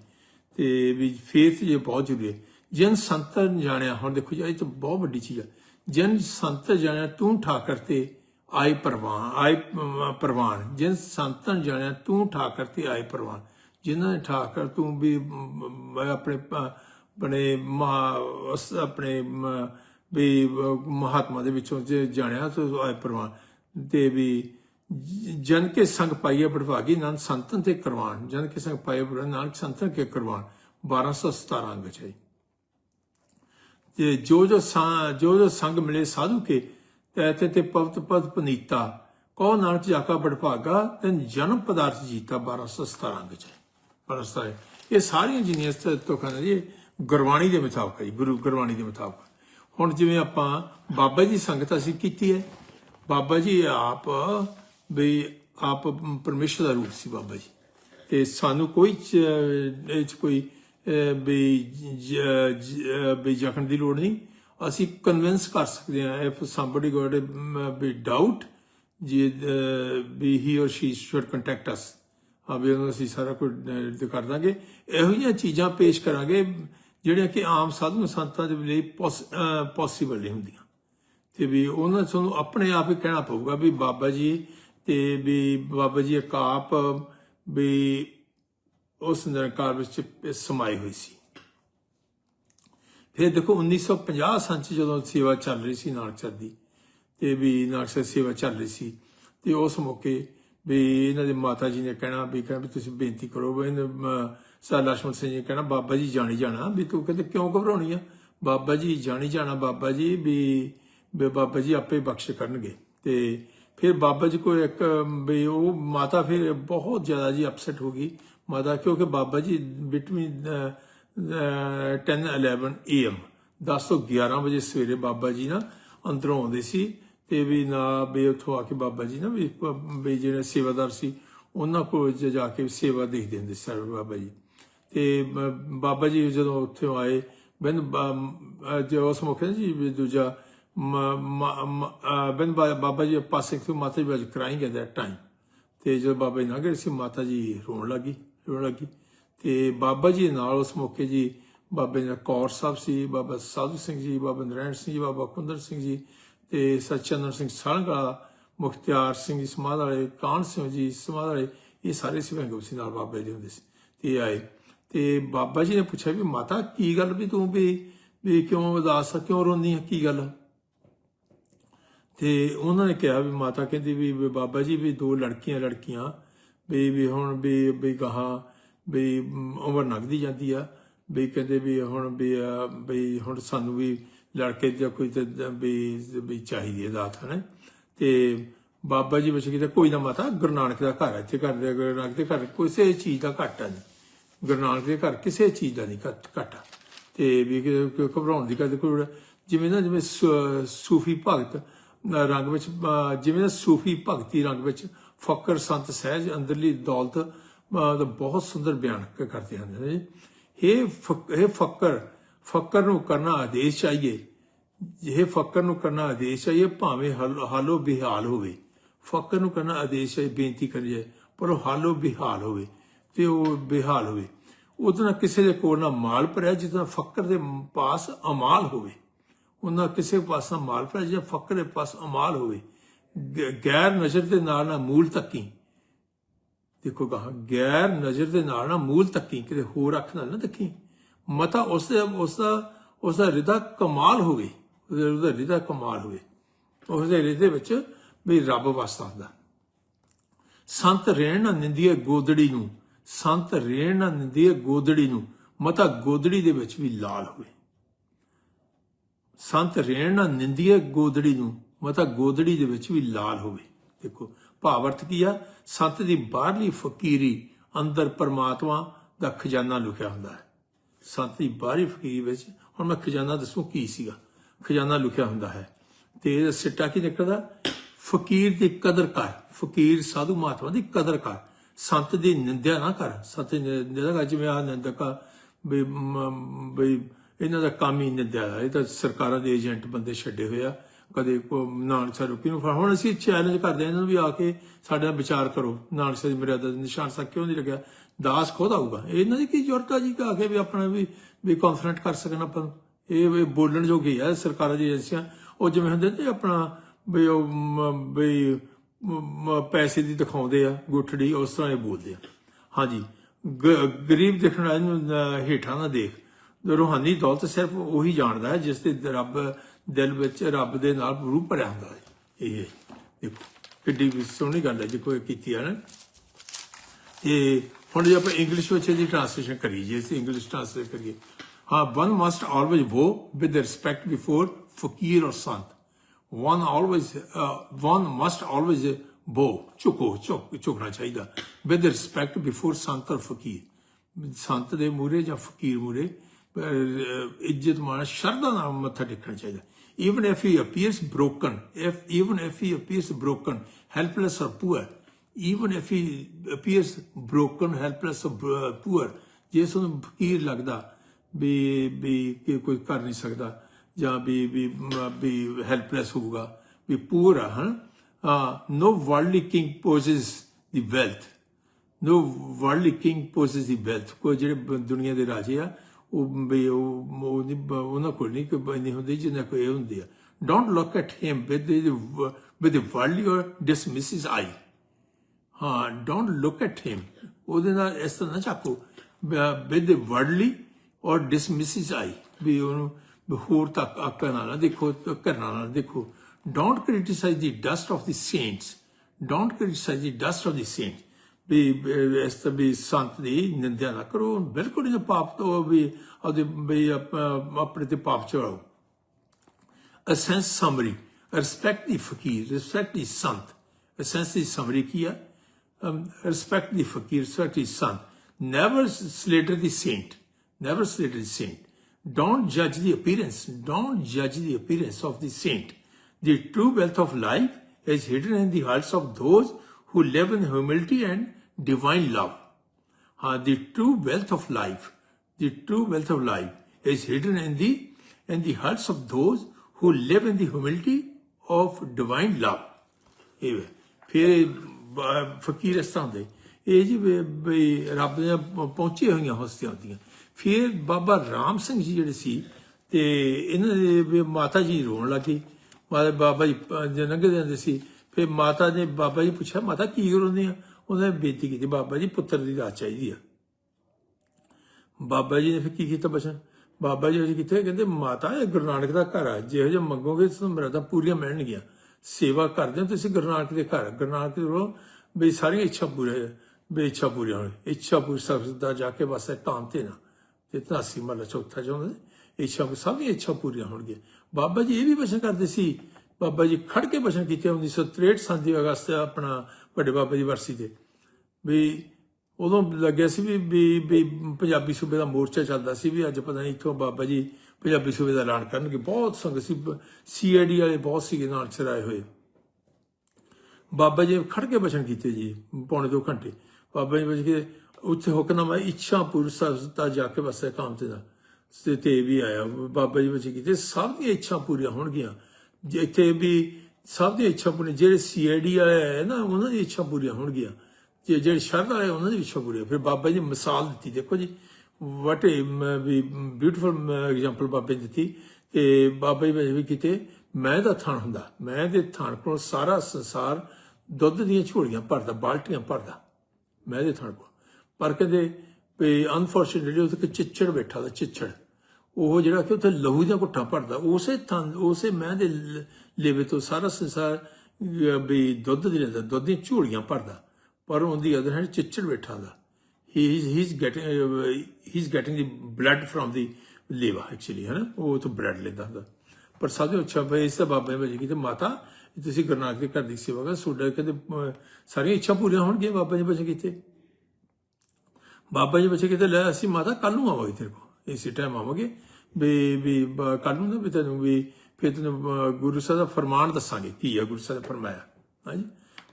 ਤੇ ਵੀ ਫੇਥ ਇਹ ਬਹੁਤ ਜ਼ਰੂਰੀ ਹੈ। ਜਨ ਸੰਤਨ ਜਾਣਿਆ, ਹੁਣ ਦੇਖੋ ਜੀ, ਇਹ ਤਾਂ ਬਹੁਤ ਵੱਡੀ ਚੀਜ਼ ਹੈ। ਜਨ ਸੰਤ ਜਾਣਿਆ, ਤੂੰ ਠਾਕਰ ਤੇ ਆਏ ਪਰਵਾਨ ਆਏ ਪਰਵਾਨ। ਜਿਨ ਸੰਤਨ ਜਾਣਿਆ, ਤੂੰ ਠਾਕਰ ਤੇ ਆਏ ਪ੍ਰਵਾਨ। ਜਿਨ੍ਹਾਂ ਨੇ ਠਾਕਰ, ਤੂੰ ਵੀ ਆਪਣੇ ਪ- ਆਪਣੇ ਮਹਾ ਆਪਣੇ ਵੀ ਮਹਾਤਮਾ ਦੇ ਵਿੱਚੋਂ ਜੇ ਜਾਣਿਆ ਤੂੰ ਆਏ ਪ੍ਰਵਾਨ। ਤੇ ਵੀ ਜਨ ਕੇ ਸੰਗ ਪਾਈਏ ਬੜਵਾਗੀ ਨਾਨਕ ਸੰਤਨ ਤੇ ਕਰਵਾਨ ਜਨ ਕੇ ਸੰਗ ਪਾਈਏ ਬੜ ਨਾਨਕ ਸੰਤਨ ਕੇ ਕਰਵਾਨ 1217 ਅੰਗ ਚ ਤੇ ਜੋ ਜੋ ਜੋ ਜੋ ਸੰਗ ਮਿਲੇ ਸਾਧੂ ਕੇ ਤੇ ਤੇ ਪਵਤ ਪਦ ਪਨੀਤਾ। ਕੋ ਨਾਨਕ ਜਾਕਾ ਬੜਭਾਗਾ ਤੈਨ ਜਨਮ ਪਦਾਰਥ ਜੀਤਾ 1217 ਅੰਗ ਚ ਹੈ। 1217 ਇਹ ਸਾਰੀਆਂ ਜਿੰਨੀਆਂ ਤੋਂ ਕਹਿੰਦੇ ਜੀ ਗੁਰਬਾਣੀ ਦੇ ਮੁਤਾਬਕ ਹੈ ਜੀ, ਗੁਰੂ ਗੁਰਬਾਣੀ ਦੇ ਮੁਤਾਬਕ। ਹੁਣ ਜਿਵੇਂ ਆਪਾਂ ਬਾਬਾ ਜੀ ਸੰਗਤ ਅਸੀਂ ਕੀਤੀ ਹੈ ਬਾਬਾ ਜੀ ਆਪ ਵੀ ਆਪ ਪਰਮੇਸ਼ਰ ਦਾ ਰੂਪ ਸੀ ਬਾਬਾ ਜੀ। ਤੇ ਸਾਨੂੰ ਕੋਈ ਇਹ ਚ ਕੋਈ ਅਹ, ਵੀ ਵੀ ਜਖਣ ਦੀ ਲੋੜ ਨਹੀਂ। ਅਸੀਂ ਕਨਵਿੰਸ ਕਰ ਸਕਦੇ ਹਾਂ ਇਫ somebody got a ਵੀ ਡਾਊਟ ਜੀ ਵੀ ਹੀ or she should contact us ਆ ਵੀ ਉਹਨਾਂ ਅਸੀਂ ਸਾਰਾ ਕੁਝ ਕਰ ਦਾਂਗੇ। ਇਹੋ ਜਿਹੀਆਂ ਚੀਜ਼ਾਂ ਪੇਸ਼ ਕਰਾਂਗੇ। ਜਿਹੜੀਆਂ ਕਿ ਆਮ ਸਾਧੂ ਸੰਤਾਂ ਦੇ ਲਈ ਪੋਸੀਬਲ ਨਹੀਂ ਹੁੰਦੀਆਂ। ਤੇ ਵੀ ਉਹਨਾਂ ਨੂੰ ਤੁਹਾਨੂੰ ਆਪਣੇ ਆਪ ਹੀ ਕਹਿਣਾ ਪਊਗਾ ਵੀ ਬਾਬਾ ਜੀ ਤੇ ਵੀ ਬਾਬਾ ਜੀ ਇੱਕ ਆਪ ਵੀ ਉਸ ਨਿਰੰਕਾਰ ਵਿੱਚ ਸਮਾਈ ਹੋਈ ਸੀ। ਫਿਰ ਦੇਖੋ 1950 ਸਾਲ 'ਚ ਜਦੋਂ ਸੇਵਾ ਚੱਲ ਰਹੀ ਸੀ ਨਾਨਕਸਰ ਦੀ, ਤੇ ਵੀ ਨਾਨਕਸਰ ਸੇਵਾ ਚੱਲ ਰਹੀ ਸੀ, ਤੇ ਉਸ ਮੌਕੇ ਵੀ ਇਹਨਾਂ ਦੇ ਮਾਤਾ ਜੀ ਨੇ ਕਹਿਣਾ ਵੀ ਕਹਿਣਾ ਵੀ ਤੁਸੀਂ ਬੇਨਤੀ ਕਰੋ ਵੀ ਇਹਨਾਂ ਸਰ ਲక్ష్ਮਣ ਸਿੰਘ ਜੀ ਕਹਿਣਾ, ਬਾਬਾ ਜੀ ਜਾਣੀ ਜਾਣਾ, ਵੀ ਤੂੰ ਕਹਿੰਦੇ ਕਿਉਂ ਘਬਰਾਉਣੀ ਆ? ਬਾਬਾ ਜੀ ਜਾਣੀ ਜਾਣਾ ਬਾਬਾ ਜੀ ਵੀ ਬਾਬਾ ਜੀ ਆਪੇ ਬਖਸ਼ ਕਰਨਗੇ। ਤੇ ਫਿਰ ਬਾਬਾ ਜੀ ਕੋ ਇੱਕ, ਵੀ ਉਹ ਮਾਤਾ ਫਿਰ ਬਹੁਤ ਜ਼ਿਆਦਾ ਜੀ ਅਪਸੈਟ ਹੋ ਗਈ। ਮਾਤਾ ਕਿਉਂਕਿ ਬਾਬਾ ਜੀ ਬਿਟਵੀਨ 10 11 ਏਐਮ 10 ਤੋਂ 11 ਵਜੇ ਸਵੇਰੇ ਬਾਬਾ ਜੀ ਨਾ ਅੰਦਰੋਂ ਆਉਂਦੇ ਸੀ ਤੇ ਵੀ ਨਾ ਬੇ ਉੱਥੋਂ ਆ ਕੇ ਬਾਬਾ ਜੀ ਨਾ ਵੀ ਜਿਹੜੇ ਸੇਵਾਦਾਰ ਸੀ, ਉਹਨਾਂ ਕੋਲ ਜਾ ਕੇ ਸੇਵਾ ਦੇਖ ਦਿੰਦੇ ਸਰ ਬਾਬਾ ਜੀ। ਤੇ ਬ- ਬਾਬਾ ਜੀ ਜਦੋਂ ਉੱਥੇ ਆਏ, ਬਨ ਜੋ ਉਸ ਮੌਕੇ ਜੀ ਵੀ ਦੂਜਾ, ਮ- ਮ- ਬਾਬਾ ਜੀ ਪਾਸੇ ਤੋਂ ਮਾਤਾ ਜੀ ਵਾਜ ਕਰਾਈਂਗ ਐਟ ਦੈਟ ਟਾਈਮ ਤੇ ਜਦੋਂ ਬਾਬਾ ਜੀ ਲੰਘ ਰਹੇ ਸੀ, ਮਾਤਾ ਜੀ ਰੋਣ ਲੱਗੀ ਰੋਣ ਲੱਗੀ। ਤੇ ਬਾਬਾ ਜੀ ਨਾਲ ਉਸ ਮੌਕੇ ਜੀ ਬਾਬੇ ਦਾ ਕੌਰ ਸਾਹਿਬ ਸੀ, ਬਾਬਾ ਸਾਧੂ ਸਿੰਘ ਜੀ, ਬਾਬਾ ਨਰੈਣ ਸਿੰਘ ਜੀ, ਬਾਬਾ ਕੁੰਦਰ ਸਿੰਘ ਜੀ ਤੇ ਸਚਚੰਦਰ ਸਿੰਘ ਸਾਲਗਾ ਮੁਖਤਿਆਰ ਸਿੰਘ ਜੀ, ਸਮਾਧ ਵਾਲੇ ਕਾਨ ਸਿੰਘ ਜੀ, ਸਮਾਧ ਵਾਲੇ, ਇਹ ਸਾਰੇ ਸਿਵੰਗ ਸੀ ਨਾਲ ਬਾਬਾ ਜੀ ਹੁੰਦੇ ਸੀ। ਤੇ ਇਹ ਆਏ। ਤੇ ਬਾਬਾ ਜੀ ਨੇ ਪੁੱਛਿਆ ਵੀ ਮਾਤਾ ਕੀ ਗੱਲ ਵੀ ਤੂੰ ਵੀ ਵੀ ਕਿਉਂ ਉਦਾਸ ਆ ਕਿਉਂ ਰੋਂਦੀ ਆ ਕੀ ਗੱਲ? ਤੇ ਉਹਨਾਂ ਨੇ ਕਿਹਾ ਵੀ ਮਾਤਾ ਕਹਿੰਦੀ ਵੀ ਬਾਬਾ ਜੀ ਵੀ ਦੋ ਲੜਕੀਆਂ ਲੜਕੀਆਂ ਵੀ ਵੀ ਹੁਣ ਵੀ ਵੀ ਕਹਾ ਵੀ ਉਮਰ ਲੰਘਦੀ ਜਾਂਦੀ ਆ ਵੀ ਕਹਿੰਦੇ ਵੀ ਹੁਣ ਵੀ ਅ, ਵੀ ਹੁਣ ਸਾਨੂੰ ਵੀ ਲੜਕੇ ਜਾਂ ਕੋਈ ਤੇ ਵੀ ਵੀ ਚਾਹੀਦੀ ਹੈ ਦਾਤ ਹੈ ਨਾ ਤੇ ਬਾਬਾ ਜੀ ਵਿੱਚ ਕਿਤੇ ਕੋਈ ਨਾ ਮਾਤਾ ਗੁਰੂ ਨਾਨਕ ਦਾ ਘਰ ਹੈ ਇੱਥੇ ਘਰ ਦੇ ਗੁਰੂ ਨਾਨਕ ਦੇ ਘਰ ਕਿਸੇ ਚੀਜ਼ ਦਾ ਘਾਟਾ ਨਹੀਂ। ਗੁਰੂ ਨਾਨਕ ਦੇ ਘਰ ਕਿਸੇ ਚੀਜ਼ ਦਾ ਨਹੀਂ ਘੱਟ- ਘਾਟਾ। ਤੇ ਵੀ ਘਬਰਾਉਣ ਦੀ ਗੱਲ ਕੋਈ ਜਿਵੇਂ ਨਾ ਜਿਵੇਂ ਸੂ- ਸੂਫੀ ਭਗਤ ਰੰਗ ਵਿੱਚ ਜਿਵੇਂ ਨਾ ਸੂਫੀ ਭਗਤੀ ਰੰਗ ਵਿੱਚ ਫਕਰ, ਸੰਤ, ਸਹਿਜ, ਅੰਦਰਲੀ ਦੌਲਤ ਦਾ ਬਹੁਤ ਸੁੰਦਰ ਬਿਆਨ ਕ- ਕਰਦੇ ਹਨ ਜੀ। ਇਹ ਫਕ- ਇਹ ਫਕਰ ਫਕਰ ਨੂੰ ਕਰਨਾ ਆਦੇਸ਼ ਚਾਹੀਏ। ਇਹ ਫਕਰ ਨੂੰ ਕਰਨਾ ਆਦੇਸ਼ ਚਾਹੀਏ, ਭਾਵੇਂ ਹਲ- ਹਾਲੋ ਬਿਹਾਲ ਹੋਵੇ। ਫਕਰ ਨੂੰ ਕਰਨਾ ਆਦੇਸ਼ ਹੈ ਬੇਨਤੀ ਕਰੀਏ, ਪਰ ਉਹ ਹਾਲੋ ਬਿਹਾਲ ਹੋਵੇ। ਤੇ ਉਹ ਬੇਹਾਲ ਹੋਵੇ। ਉਹਦੇ ਨਾਲ ਕਿਸੇ ਦੇ ਕੋਲ ਨਾ ਮਾਲ ਭਰਿਆ ਜਿਤਨਾ ਫਕਰ ਦੇ ਪਾਸ ਅਮਾਲ ਹੋਵੇ। ਉਹਨਾਂ ਕਿਸੇ ਪਾਸ ਨਾ ਮਾਲ ਭਰਿਆ ਜਾਂ ਫਕਰ ਦੇ ਪਾਸ ਅਮਾਲ ਹੋਵੇ। ਗੈਰ ਨਜ਼ਰ ਦੇ ਨਾਲ ਨਾ ਮੂਲ ਤੱਕੀ। ਦੇਖੋ ਕਹਾ ਗੈਰ ਨਜ਼ਰ ਦੇ ਨਾਲ ਨਾ ਮੂਲ ਤੱਕੀ, ਕਿਤੇ ਹੋਰ ਅੱਖ ਨਾਲ ਨਾ ਤੱਕੀ। ਮਤਾ ਉਸ ਦੇ, ਉਸ ਦਾ ਉਸ ਦਾ ਰਿਦਾ ਕਮਾਲ ਹੋਵੇ। ਉਹਦਾ ਰਿਦਾ ਕਮਾਲ ਹੋਵੇ। ਉਸ ਦੇ ਰਿਦੇ ਵਿੱਚ ਵੀ ਰੱਬ ਵਸਦਾ ਹੁੰਦਾ। ਸੰਤ ਰਹਿਣ ਨਾ ਨਿੰਦੀਏ ਗੋਦੜੀ ਨੂੰ। ਸੰਤ ਰੇਣ ਨਾ ਨਿੰਦੀਏ ਗੋਦੜੀ ਨੂੰ, ਮਤਾ ਗੋਦੜੀ ਦੇ ਵਿੱਚ ਵੀ ਲਾਲ ਹੋਵੇ। ਸੰਤ ਰੇਣ ਨਾ ਨਿੰਦੀਏ ਗੋਦੜੀ ਨੂੰ, ਮਤਾ ਗੋਦੜੀ ਦੇ ਵਿੱਚ ਵੀ ਲਾਲ ਹੋਵੇ। ਦੇਖੋ ਭਾਵ ਅਰਥ ਕੀ ਆ? ਸੰਤ ਦੀ ਬਾਹਰਲੀ ਫਕੀਰੀ ਅੰਦਰ ਪਰਮਾਤਮਾ ਦਾ ਖਜ਼ਾਨਾ ਲੁਕਿਆ ਹੁੰਦਾ ਹੈ। ਸੰਤ ਦੀ ਬਾਹਰੀ ਫਕੀਰੀ ਵਿੱਚ, ਹੁਣ ਮੈਂ ਖਜ਼ਾਨਾ ਦੱਸੂ ਕੀ ਸੀਗਾ? ਖਜ਼ਾਨਾ ਲੁਕਿਆ ਹੁੰਦਾ ਹੈ। ਤੇ ਇਹਦਾ ਸਿੱਟਾ ਕੀ ਨਿਕਲਦਾ? ਫਕੀਰ ਦੀ ਕਦਰ ਕਰ, ਫਕੀਰ ਸਾਧੂ ਮਹਾਤਮਾ ਦੀ ਕਦਰ ਕਰ। ਸੰਤ ਦੀ ਨਿੰਦਿਆ ਨਾ ਕਰ। ਸੰਤ ਦੀ ਨਿੰਦਿਆ ਕਰ, ਜਿਵੇਂ ਆ ਨਿੰਦਕਾ ਵੀ ਬਈ ਵੀ ਇਹਨਾਂ ਦਾ ਕੰਮ ਹੀ ਨਿੰਦਿਆ ਇਹ ਤਾਂ ਸਰਕਾਰਾਂ ਦੇ ਏਜੰਟ ਬੰਦੇ ਛੱਡੇ ਹੋਏ ਆ। ਕਦੇ ਕੋ ਨਾਨਕ ਸਾਹਿਬ ਰੁਕੀ ਨੂੰ ਫੜ। ਹੁਣ ਅਸੀਂ ਚੈਲੰਜ ਕਰਦੇ ਹਾਂ ਇਹਨਾਂ ਨੂੰ ਵੀ ਆ ਕੇ ਸਾਡੇ ਨਾਲ ਵਿਚਾਰ ਕਰੋ। ਨਾਨਕ ਸਾਹਿਬ ਦੀ ਮਰਿਆਦਾ ਦੇ ਨਿਸ਼ਾਨ ਸਾ ਕਿਉਂ ਨਹੀਂ ਲੱਗਿਆ? ਦਾਸ ਖੁਦ ਆਊਗਾ। ਇਹਨਾਂ ਦੀ ਕੀ ਜ਼ਰੂਰਤ ਆ ਜੀ ਕਿ ਆ ਕੇ ਵੀ ਆਪਣਾ ਵੀ ਵੀ ਕਨਫਰੰਟ ਕਰ ਸਕਣ ਆਪਾਂ ਨੂੰ। ਇਹ ਵੀ ਬੋਲਣ ਜੋਗੀ ਆ ਸਰਕਾਰਾਂ ਦੀ ਏਜੰਸੀਆਂ। ਉਹ ਜਿਵੇਂ ਹੁੰਦੇ ਤੇ ਆਪਣਾ ਵੀ ਉਹ, ਮ- ਵੀ ਪੈਸੇ ਦੀ ਦਿਖਾਉਂਦੇ ਆ, ਗੁੱਠੜੀ, ਉਸ ਤਰ੍ਹਾਂ ਇਹ ਬੋਲਦੇ ਆ। ਹਾਂਜੀ ਗਰੀਬ ਦੇਖਣ ਵਾਲੇ ਨੂੰ ਹੇਠਾਂ ਨਾ ਦੇਖ। ਰੂਹਾਨੀ ਦੌਲਤ ਸਿਰਫ ਉਹੀ ਜਾਣਦਾ ਹੈ ਜਿਸ ਦੇ, ਰੱਬ ਦਿਲ ਵਿੱਚ, ਰੱਬ ਦੇ ਨਾਲ ਰੂਪ ਭਰਿਆ ਹੁੰਦਾ ਹੈ। ਇਹ ਦੇਖੋ, ਕਿੱਡੀ ਸੋਹਣੀ ਗੱਲ ਹੈ ਜੇ ਕੋਈ ਕੀਤੀ ਹੈ ਨਾ। ਇਹ ਹੁਣ ਜੇ ਆਪਾਂ ਇੰਗਲਿਸ਼ ਵਿੱਚ ਇਹਦੀ ਟ੍ਰਾਂਸਲੇਸ਼ਨ ਕਰੀਏ, ਜੇ ਅਸੀਂ ਇੰਗਲਿਸ਼ ਟ੍ਰਾਂਸਲੇਟ ਕਰੀਏ। ਹਾਂ one must always bow with respect before fakir or sant. One always uh, one must always bow ਝੁਕੋ ਝੁਕ ਝੁਕਣਾ ਚਾਹੀਦਾ with respect before Sant or ਫਕੀਰ ਸੰਤ ਦੇ ਮੂਰੇ ਜਾਂ ਫਕੀਰ ਮੂਰੇ ਇੱਜ਼ਤ ਮਾਣ ਸ਼ਰਧਾ ਨਾਲ ਮੱਥਾ ਟੇਕਣਾ ਚਾਹੀਦਾ even if he appears broken if even if he appears broken helpless or poor even if he appears broken helpless or bro- poor ਜੇ ਸਾਨੂੰ ਫਕੀਰ ਲੱਗਦਾ ਵੀ ਵੀ ਕਿ ਕੋਈ ਕਰ ਨਹੀਂ ਸਕਦਾ ਜਾਂ ਵੀ ਵੀ ਵੀ ਹੈਲਪਲੈਸ ਹੋਊਗਾ, ਵੀ ਪੂਰ ਆ, ਹਨ? No worldly king possess the wealth no worldly king possess the wealth ਕੋਈ ਜਿਹੜੇ ਬ- ਦੁਨੀਆ ਦੇ ਰਾਜੇ ਆ, ਉਹ ਵੀ ਉਹ ਨਹੀਂ, ਉਹਨਾਂ ਕੋਲ ਨਹੀਂ ਕੋਈ ਨਹੀਂ ਹੁੰਦੀ, ਜਿੰਨਾ ਕੋਈ ਇਹ ਹੁੰਦੀ ਆ। Don't look at him with with worldly or dismisses I ਹਾਂ ਡੋਂਟ ਲੁੱਕ ਐਟ ਹਿਮ ਉਹਦੇ ਨਾਲ ਇਸ ਤਰ੍ਹਾਂ ਨਾ ਚਾਕੋ ਵਿਦ ਵਰਡਲੀ ਔਰ ਡਿਸਮਿਸਿਸ ਆਈ ਵੀ ਉਹਨੂੰ ਹੋਰ ਤੱਕ ਆਕਾ ਨਾਲ ਨਾ ਦੇਖੋ ਤੇ ਕਰਨਾ ਨਾਲ ਦੇਖੋ don't criticize the dust of the saints don't criticize the dust of the saints ਵੀ ਵੀ ਇਸ ਤਰ੍ਹਾਂ ਵੀ ਸੰਤ ਦੀ ਨਿੰਦਿਆ ਨਾ ਕਰੋ ਬਿਲਕੁਲ ਨਹੀਂ ਪਾਪ ਤੋਂ ਵੀ ਉਹਦੇ ਵੀ ਆਪ- ਆਪਣੇ ਤੇ ਪਾਪ ਚੜਾਓ a sense summary respect the fakir respect the sant a sense the summary kiya um, respect the fakir respect the sant never slater the saint never slater the saint don't judge the appearance don't judge the appearance of the saint the true wealth of life is hidden in the hearts of those who live in humility and divine love uh, the true wealth of life, the true wealth of life is hidden in the in the hearts of those who live in the humility of divine love. ਇਹ ਵੇ। ਫਿਰ ਇਹ ਬ- ਫਕੀਰ ਇਸ ਤਰ੍ਹਾਂ ਹੁੰਦੇ ਇਹ ਜੀ ਵੀ- ਵੀ ਰੱਬ ਦੀਆਂ ਪ- ਪਹੁੰਚੀਆਂ ਹੋਈਆਂ ਹਸਤੀਆਂ ਹੁੰਦੀਆਂ ਫਿਰ ਬਾਬਾ ਰਾਮ ਸਿੰਘ ਜੀ ਜਿਹੜੇ ਸੀ ਤੇ ਇਹਨਾਂ ਦੇ ਵੀ ਮਾਤਾ ਜੀ ਰੋਣ ਲੱਗੀ। ਮਾਤਾ ਬਾਬਾ ਜੀ ਪ- ਜੇ ਜਾਂਦੇ ਸੀ, ਫਿਰ ਮਾਤਾ ਨੇ ਬਾਬਾ ਜੀ ਪੁੱਛਿਆ, ਮਾਤਾ, ਕੀ ਰੋਂਦੇ ਆ? ਉਹਨੇ ਬੇਨਤੀ ਕੀਤੀ, ਬਾਬਾ ਜੀ, ਪੁੱਤਰ ਦੀ ਦਾਤ ਚਾਹੀਦੀ ਆ। ਬਾਬਾ ਜੀ ਨੇ ਫਿਰ ਕੀ ਕੀਤਾ ਬਚਨ? ਬਾਬਾ ਜੀ ਜੀ ਕਿੱਥੇ ਕਹਿੰਦੇ, ਮਾਤਾ, ਇਹ ਗੁਰੂ ਨਾਨਕ ਦਾ ਘਰ ਆ। ਜਿਹੋ ਜਿਹਾ ਮੰਗੋਗੇ, ਤੁਹਾਨੂੰ ਮਰਾਦਾ ਪੂਰੀਆਂ ਮਿਲਣਗੀਆਂ। ਸੇਵਾ ਕਰਦੇ ਹੋ ਤੁਸੀਂ ਗੁਰੂ ਨਾਨਕ ਦੇ ਘਰ ਗੁਰੂ ਨਾਨਕ ਦੇ ਕੋਲੋਂ ਬਈ ਸਾਰੀਆਂ ਇੱਛਾ ਪੂਰੀਆਂ ਵੀ ਇੱਛਾ ਪੂਰੀਆਂ ਹੋਣ। ਇੱਛਾ ਪੂਰੀ ਸਬਦਾ ਜਾ ਕੇ ਬਸ ਤਾਂ ਤੇ ਨਾ ਤੇ ਤਾਸੀ ਮਹੱਲਾ ਚੌਥਾ ਚਾਹੁੰਦੇ ਇੱਛਾ ਸਭ ਦੀਆਂ ਇੱਛਾ ਪੂਰੀਆਂ ਹੋਣਗੀਆਂ। ਬਾਬਾ ਜੀ ਇਹ ਵੀ ਬਚਨ ਕਰਦੇ ਸੀ, ਬਾਬਾ ਜੀ ਖੜ ਕੇ ਭਾਸ਼ਣ ਕੀਤੇ 1963 ਸਾਲ ਦੀ ਅਗਸਤ ਆਪਣਾ ਵੱਡੇ ਬਾਬਾ ਜੀ ਵਰਸੀ ਤੇ। ਵੀ ਉਦੋਂ ਲੱਗਿਆ ਸੀ ਵੀ ਵੀ ਪੰਜਾਬੀ ਸੂਬੇ ਦਾ ਮੋਰਚਾ ਚੱਲਦਾ ਸੀ ਵੀ ਅੱਜ ਪਤਾ ਨਹੀਂ ਇੱਥੋਂ ਬਾਬਾ ਜੀ ਪੰਜਾਬੀ ਸੂਬੇ ਦਾ ਐਲਾਨ ਕਰਨਗੇ। ਬਹੁਤ ਸੰਗਤ ਸੀ ਸੀਆਈਡੀ ਵਾਲੇ ਬਹੁਤ ਸੀਗੇ, ਨਾਲ ਚਰਾਏ ਹੋਏ। ਬਾਬਾ ਜੀ ਖੜ ਕੇ ਬਚਨ ਕੀਤੇ ਜੀ, ਪੌਣੇ ਦੋ ਘੰਟੇ। ਬਾਬਾ ਜੀ ਬਚ ਕੇ ਉੱਥੇ ਹੁਕਮਨਾਮਾ ਇੱਛਾ ਪੁਰਸਤਾ ਜਾ ਕੇ ਬਸੇ ਕੰਮ ਤੇ ਦਾ ਤੇ ਤੇ ਵੀ ਆਇਆ, ਬਾਬਾ ਜੀ ਬਚ ਕੀਤੇ, ਸਭ ਦੀਆਂ ਇੱਛਾ ਪੂਰੀਆਂ ਹੋਣਗੀਆਂ। ਜੇ ਇੱਥੇ ਵੀ ਸਭ ਦੀਆਂ ਇੱਛਾ ਪੂਰੀਆਂ, ਜਿਹੜੇ ਸੀਆਈਡੀ ਵਾਲੇ ਹੈ ਨਾ, ਉਹਨਾਂ ਦੀ ਇੱਛਾ ਪੂਰੀਆਂ ਹੋਣਗੀਆਂ। ਜੇ ਜਿਹੜੇ ਸ਼ਰਤ ਵਾਲੇ, ਉਹਨਾਂ ਦੀ ਇੱਛਾ ਪੂਰੀ ਫਿਰ ਬਾਬਾ ਜੀ ਮਿਸਾਲ ਦਿੱਤੀ, ਦੇਖੋ ਜੀ ਵਾਟ ਏ ਵੀ ਬਿਊਟੀਫੁਲ ਐਗਜ਼ਾਮਪਲ ਬਾਬੇ ਦਿੱਤੀ। ਤੇ ਬਾਬਾ ਜੀ ਵੀ ਕਿਤੇ, ਮੈਂ ਦਾ ਥਾਨ ਹੁੰਦਾ, ਮੈਂ ਦੇ ਥਾਨ ਕੋਲ ਸਾਰਾ ਸੰਸਾਰ ਦੁੱਧ ਦੀਆਂ ਝੋਲੀਆਂ ਭਰਦਾ, ਬਾਲਟੀਆਂ ਭਰਦਾ, ਮੈਂ ਦੇ ਥਾਨ ਕੋਲ। ਪਰ ਕਹਿੰਦੇ ਵੀ ਅਨਫੋਰਚੂਨੇਟਲੀ ਉੱਥੇ ਇੱਕ ਚਿੱਚੜ ਬੈਠਾ ਦਾ ਚਿੱਚੜ। ਉਹ ਜਿਹੜਾ ਕਿ ਉੱਥੇ ਲਹੂ ਦੀਆਂ ਘੁੱਟਾਂ ਭਰਦਾ। ਉਸੇ ਥਾਂ ਉਸੇ ਮੈਂ ਦੇ ਲੇਵੇ ਤੋਂ ਸਾਰਾ ਸੰਸਾਰ ਅਹ, ਵੀ ਦੁੱਧ ਦੀ ਲੈਂਦਾ ਦੁੱਧ ਦੀਆਂ ਝੋਲੀਆਂ ਭਰਦਾ। ਪਰ ਉਹਦੀ ਅਦਰ ਹੈਂਡ ਚਿੱਚੜ ਬੈਠਾ ਦਾ। He is he's getting uh, he's getting the blood from the liver actually ਹੈ ਨਾ ਉਹ ਤੋਂ ਬਲੱਡ ਲੈਂਦਾ ਹੁੰਦਾ। ਪਰ ਸਾਧੂ ਅੱਛਾ ਬਈ ਇਸ ਦਾ ਬਾਬਾ ਨੇ ਵਜੀ ਕਿ ਮਾਤਾ ਤੁਸੀਂ ਗੁਰੂ ਨਾਨਕ ਦੇ ਘਰ ਦੀ ਸੇਵਾ ਕਰ ਸੋਡਾ ਕਹਿੰਦੇ ਸਾਰੀਆਂ ਇੱਛਾ ਪੂਰੀਆਂ ਹੋਣਗੀਆਂ ਬਾਬਾ ਜੀ ਬਚੇ ਕੀਤੇ? ਬਾਬਾ ਜੀ ਬਚੇ ਕਿਤੇ ਲੈ ਅਸੀਂ ਮਾਤਾ ਕੱਲ ਨੂੰ ਆਵਾਂਗੇ ਤੇਰੇ ਕੋਲ ਇਸੇ ਟਾਈਮ ਆਵਾਂਗੇ। ਵੀ ਵੀ ਕੱਲ ਨੂੰ ਨਾ ਵੀ ਤੈਨੂੰ ਵੀ ਫਿਰ ਤੈਨੂੰ ਗੁਰੂ ਸਾਹਿਬ ਦਾ ਫਰਮਾਨ ਦੱਸਾਂਗੇ ਕੀ ਹੈ ਗੁਰੂ ਸਾਹਿਬ ਨੇ ਫਰਮਾਇਆ। ਹਾਂਜੀ।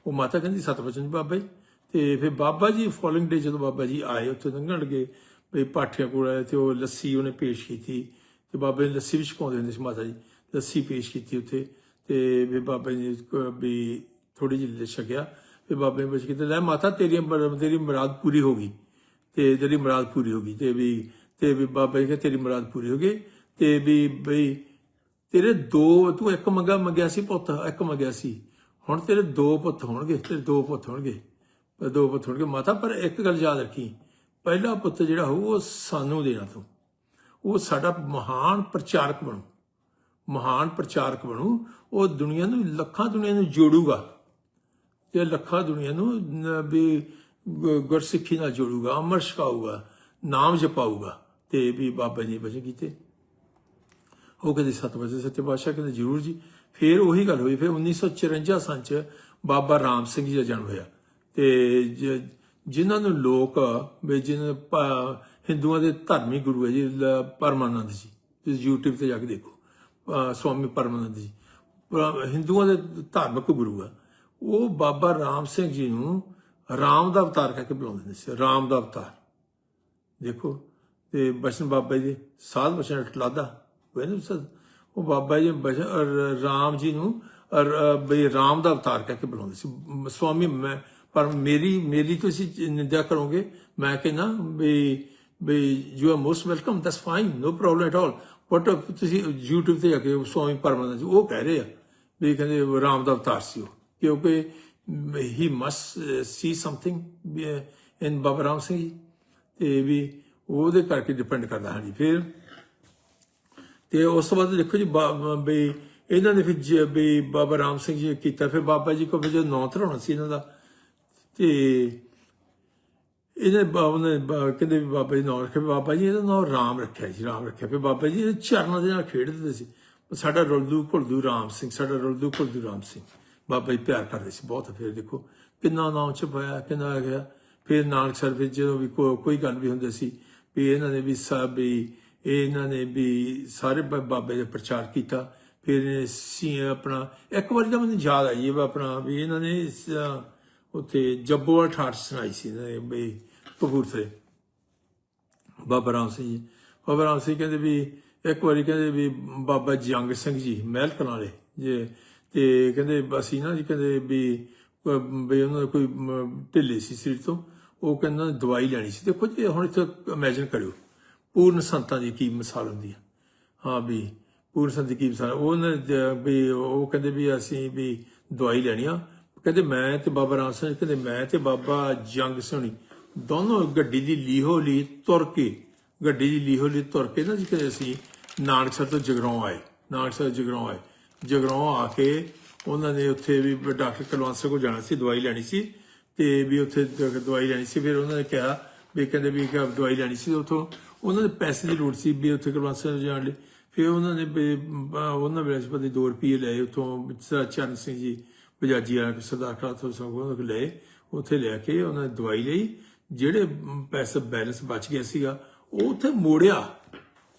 ਉਹ ਮਾਤਾ ਕਹਿੰਦੀ ਸਤ ਬਚਨ ਬਾਬਾ ਜੀ। ਤੇ ਫਿਰ ਬਾਬਾ ਜੀ ਫੋਲੋਇੰਗ ਡੇ ਜਦੋਂ ਬਾਬਾ ਜੀ ਆਏ, ਉੱਥੇ ਲੰਘਣ ਲੱਗੇ, ਵੀ ਪਾਠੀਆਂ ਕੋਲ ਆਏ, ਤੇ ਉਹ ਲੱਸੀ ਉਹਨੇ ਪੇਸ਼ ਕੀਤੀ। ਤੇ ਬਾਬੇ ਨੇ ਲੱਸੀ ਵੀ ਛਕਾਉਂਦੇ ਹੁੰਦੇ ਸੀ ਮਾਤਾ ਜੀ। ਲੱਸੀ ਪੇਸ਼ ਕੀਤੀ ਉੱਥੇ। ਤੇ ਵੀ ਬਾਬਾ ਜੀ ਨੇ ਵੀ ਥੋੜੀ ਜਿਹੀ ਛਕਿਆ। ਤੇ ਬਾਬੇ ਨੇ ਬਚ ਕਿਤੇ ਲੈ ਮਾਤਾ ਤੇਰੀ ਤੇਰੀ ਮੁਰਾਦ ਪੂਰੀ ਹੋ ਗਈ। ਤੇ ਤੇਰੀ ਮੁਰਾਦ ਪੂਰੀ ਹੋ ਗਈ, ਤੇ ਵੀ ਤੇ ਵੀ ਬਾਬਾ ਜੀ ਕਹਿੰਦੇ ਤੇਰੀ ਮੁਰਾਦ ਪੂਰੀ ਹੋ ਗਈ, ਤੇ ਵੀ ਬਈ ਤੇਰੇ ਦੋ, ਤੂੰ ਇੱਕ ਮੰਗਾ, ਮੰਗਿਆ ਸੀ ਪੁੱਤ, ਇੱਕ ਮੰਗਿਆ ਸੀ। ਹੁਣ ਤੇਰੇ ਦੋ ਪੁੱਤ ਹੋਣਗੇ, ਤੇਰੇ ਦੋ ਪੁੱਤ ਹੋਣਗੇ ਦੋ ਪੁੱਤ ਹੋਣਗੇ। ਮਾਤਾ, ਪਰ ਇੱਕ ਗੱਲ ਯਾਦ ਰੱਖੀ, ਪਹਿਲਾ ਪੁੱਤ ਜਿਹੜਾ ਹੋਊ, ਉਹ ਸਾਨੂੰ ਦੇਣਾ ਤੂੰ। ਉਹ ਸਾਡਾ ਮਹਾਨ ਪ੍ਰਚਾਰਕ ਬਣੂ। ਮਹਾਨ ਪ੍ਰਚਾਰਕ ਬਣੂ। ਉਹ ਦੁਨੀਆ ਨੂੰ, ਲੱਖਾਂ ਦੁਨੀਆ ਨੂੰ ਜੋੜੂਗਾ। ਤੇ ਲੱਖਾਂ ਦੁਨੀਆ ਨੂੰ, ਵੀ ਗੁਰਸਿੱਖੀ ਨਾਲ ਜੋੜੂਗਾ ਅਮਰ ਛਕਾਊਗਾ, ਨਾਮ ਜਪਾਊਗਾ ਤੇ ਵੀ ਬਾਬਾ ਜੀ ਬਚੇ ਕੀਤੇ। ਉਹ ਕਹਿੰਦੇ ਸਤ ਵਜੇ ਸੱਚੇ ਪਾਤਸ਼ਾਹ ਕਹਿੰਦੇ, ਜ਼ਰੂਰ ਜੀ। ਫਿਰ ਉਹੀ ਗੱਲ ਹੋਈ, ਫਿਰ 1954 ਸਾਲ ਚ ਬਾਬਾ ਰਾਮ ਸਿੰਘ ਜੀ ਦਾ ਜਨਮ ਹੋਇਆ। ਤੇ ਜ- ਜਿਨ੍ਹਾਂ ਨੂੰ ਲੋਕ, ਵੀ ਜਿਨ੍ਹਾਂ ਹਿੰਦੂਆਂ ਦੇ ਧਾਰਮਿਕ ਗੁਰੂ ਹੈ ਜੀ ਪਰਮਾਨੰਦ ਜੀ। ਤੁਸੀਂ YouTube ਤੇ ਜਾ ਕੇ ਦੇਖੋ ਸਵਾਮੀ ਪਰਮਾਨੰਦ ਜੀ। ਹਿੰਦੂਆਂ ਦੇ ਧਾਰਮਿਕ ਗੁਰੂ ਆ ਉਹ ਬਾਬਾ ਰਾਮ ਸਿੰਘ ਜੀ ਨੂੰ ਰਾਮ ਦਾ ਅਵਤਾਰ ਕਹਿ ਕੇ ਬੁਲਾਉਂਦੇ ਹੁੰਦੇ ਸੀ, ਰਾਮ ਦਾ ਅਵਤਾਰ। ਦੇਖੋ, ਤੇ ਬਚਨ ਬਾਬਾ ਜੀ, ਸਾਧ ਬਚਨ ਟਲਾਦਾ ਹੋਏ ਉਹ ਬਾਬਾ ਜੀ ਰਾਮ ਜੀ ਨੂੰ ਬਈ ਰਾਮ ਦਾ ਅਵਤਾਰ ਕਹਿ ਕੇ ਬੁਲਾਉਂਦੇ ਸੀ। ਸਵਾਮੀ, ਮੈਂ, ਪਰ ਮੇਰੀ ਮੇਰੀ ਤੁਸੀਂ ਨਿੰਦਿਆ ਕਰੋਗੇ, ਮੈਂ ਕਹਿੰਦਾ, ਬਈ ਬਈ you are most welcome that's fine no problem at all but ਤੁਸੀਂ YouTube ਤੇ ਜਾ ਕੇ ਸਵਾਮੀ ਪਰਮਾਨੰਦ ਜੀ, ਉਹ ਕਹਿ ਰਹੇ ਆ ਵੀ ਕਹਿੰਦੇ ਰਾਮ ਦਾ ਅਵਤਾਰ ਸੀ ਉਹ। ਕਿਉਂਕਿ he must see something in Baba Ram Singh ji ਤੇ ਵੀ ਉਹਦੇ ਕਰਕੇ ਡਿਪੈਂਡ ਕਰਦਾ ਹਾਂਜੀ। ਫਿਰ ਤੇ ਉਸ ਤੋਂ ਬਾਅਦ ਦੇਖੋ ਜੀ, ਬਾ- ਵੀ ਇਹਨਾਂ ਨੇ ਫਿਰ ਜ- ਬਾਬਾ ਰਾਮ ਸਿੰਘ ਜੀ ਕੀਤਾ, ਫਿਰ ਬਾਬਾ ਜੀ ਕੋ ਫਿਰ ਜੋ ਨਾਂ ਧਰਾਉਣਾ ਸੀ ਇਹਨਾਂ ਦਾ, ਤੇ ਇਹਨੇ ਬਾਬਾ ਨੇ ਕਹਿੰਦੇ ਵੀ ਬਾਬਾ ਜੀ ਨਾਂ ਰੱਖਿਆ ਵੀ ਬਾਬਾ ਜੀ ਇਹਦਾ ਨਾਂ ਰਾਮ ਰੱਖਿਆ ਜੀ, ਰਾਮ ਰੱਖਿਆ। ਫਿਰ ਬਾਬਾ ਜੀ ਇਹ ਚਰਨਾਂ ਦੇ ਨਾਲ ਖੇਡਦੇ ਸੀ। ਸਾਡਾ ਰੁਲਦੂ ਘੁਲਦੂ ਰਾਮ ਸਿੰਘ, ਸਾਡਾ ਰੁਲਦੂ ਘੁਲਦੂ ਰਾਮ ਸਿੰਘ। ਬਾਬਾ ਜੀ ਪਿਆਰ ਕਰਦੇ ਸੀ, ਬਹੁਤ ਫਿਰ ਦੇਖੋ, ਕਿੰਨਾ ਨਾਮ ਚ ਪਾਇਆ ਕਿੰਨਾ ਆ ਗਿਆ। ਫਿਰ ਨਾਨਕ ਸਰ ਵਿੱਚ ਜਦੋਂ ਵੀ ਕੋਈ ਗੱਲ ਵੀ ਹੁੰਦੀ ਸੀ, ਵੀ ਇਹਨਾਂ ਨੇ ਵੀ ਸਭ ਵੀ ਇਹਨਾਂ ਨੇ ਵੀ ਸਾਰੇ ਬਾਬੇ ਦਾ ਪ੍ਰਚਾਰ ਕੀਤਾ। ਫਿਰ ਸੀ ਆਪਣਾ, ਇੱਕ ਵਾਰੀ ਤਾਂ ਮੈਨੂੰ ਯਾਦ ਆਈ ਹੈ ਆਪਣਾ, ਵੀ ਇਹਨਾਂ ਨੇ ਸ- ਉੱਥੇ ਜੱਬੋਵਾਲ ਠਾਠ ਸੁਣਾਈ ਸੀ ਇਹਨਾਂ ਨੇ, ਵੀ ਕਪੂਰਥਲੇ। ਬਾਬਾ ਰਾਮ ਸਿੰਘ ਜੀ। ਬਾਬਾ ਰਾਮ ਸਿੰਘ ਕਹਿੰਦੇ ਵੀ, ਇੱਕ ਵਾਰੀ ਕਹਿੰਦੇ ਵੀ ਬਾਬਾ ਜੰਗ ਸਿੰਘ ਜੀ, ਮਹਿਲ ਕਲਾਂ ਜੇ ਤੇ ਕਹਿੰਦੇ ਅਸੀਂ ਨਾ ਜੀ ਕਹਿੰਦੇ ਵੀ ਵੀ ਉਹਨਾਂ ਦਾ ਕੋਈ ਮ, ਢਿੱਲੇ ਸੀ ਸਰੀਰ ਤੋਂ ਉਹ ਕਹਿੰਦਾ ਦਵਾਈ ਲੈਣੀ ਸੀ। ਦੇਖੋ ਜੀ ਹੁਣ ਇੱਥੇ ਇਮੇਜਿਨ ਕਰਿਓ ਪੂਰਨ ਸੰਤਾਂ ਦੀ ਕੀ ਮਿਸਾਲ ਹੁੰਦੀ ਹੈ ਹਾਂ ਵੀ ਪੂਰਨ ਸੰਤ ਦੀ ਕੀ ਮਿਸਾਲ ਉਹਨਾਂ ਵੀ ਉਹ ਕਹਿੰਦੇ ਵੀ ਅਸੀਂ ਵੀ ਦਵਾਈ ਲੈਣੀ ਆ। ਕਹਿੰਦੇ ਮੈਂ ਤੇ ਬਾਬਾ ਰਾਮ ਸਿੰਘ ਕਹਿੰਦੇ ਮੈਂ ਤੇ ਬਾਬਾ ਜੰਗ ਸਿੰਘ ਦੋਨੋਂ ਗੱਡੀ ਦੀ ਲੀਹੋ ਲੀ ਤੁਰ ਕੇ ਗੱਡੀ ਦੀ ਲੀਹੋ ਲੀ ਤੁਰ ਕੇ ਨਾ ਜੀ ਕਹਿੰਦੇ ਅਸੀਂ ਨਾਨਕਸਰ ਤੋਂ ਜਗਰਾਉਂ ਆਏ ਨਾਨਕਸਰ ਜਗਰਾਉਂ ਆਏ। ਜਗਰਾਉਂ ਆ ਕੇ ਉਹਨਾਂ ਨੇ ਉੱਥੇ ਵੀ ਡਾਕਟਰ ਕੁਲਵੰਤ ਸਿੰਘ ਕੋਲ ਜਾਣਾ ਸੀ ਦਵਾਈ ਲੈਣੀ ਸੀ ਤੇ ਵੀ ਉੱਥੇ ਦਵਾਈ ਲੈਣੀ ਸੀ। ਫਿਰ ਉਹਨਾਂ ਨੇ ਕਿਹਾ ਵੀ ਕਹਿੰਦੇ ਵੀ ਕਿ ਦਵਾਈ ਲੈਣੀ ਸੀ ਉੱਥੋਂ। ਉਹਨਾਂ ਦੇ ਪੈਸੇ ਦੀ ਲੋੜ ਸੀ ਵੀ ਉੱਥੇ ਕੁਲਵੰਤ ਸਿੰਘ ਜਾਣ ਲਈ। ਫਿਰ ਉਹਨਾਂ ਨੇ ਵੀ, ਉਹਨਾਂ ਵੇਲੇ ਪਤੀ 2 ਰੁਪਏ ਲਏ ਉੱਥੋਂ ਸਰਦਾਰ ਚਰਨ ਸਿੰਘ ਜੀ ਬਜਾਜੀ ਆ ਸਰਦਾਰ ਖਾਲਸਾ ਸਿੰਘ ਉਹਨਾਂ ਕੋਲ ਲਏ। ਉੱਥੇ ਲੈ ਕੇ ਉਹਨਾਂ ਨੇ ਦਵਾਈ ਲਈ। ਜਿਹੜੇ ਅਮ, ਪੈਸੇ ਬੈਲੈਂਸ ਬਚ ਗਿਆ ਸੀਗਾ ਉਹ ਉੱਥੇ ਮੋੜਿਆ।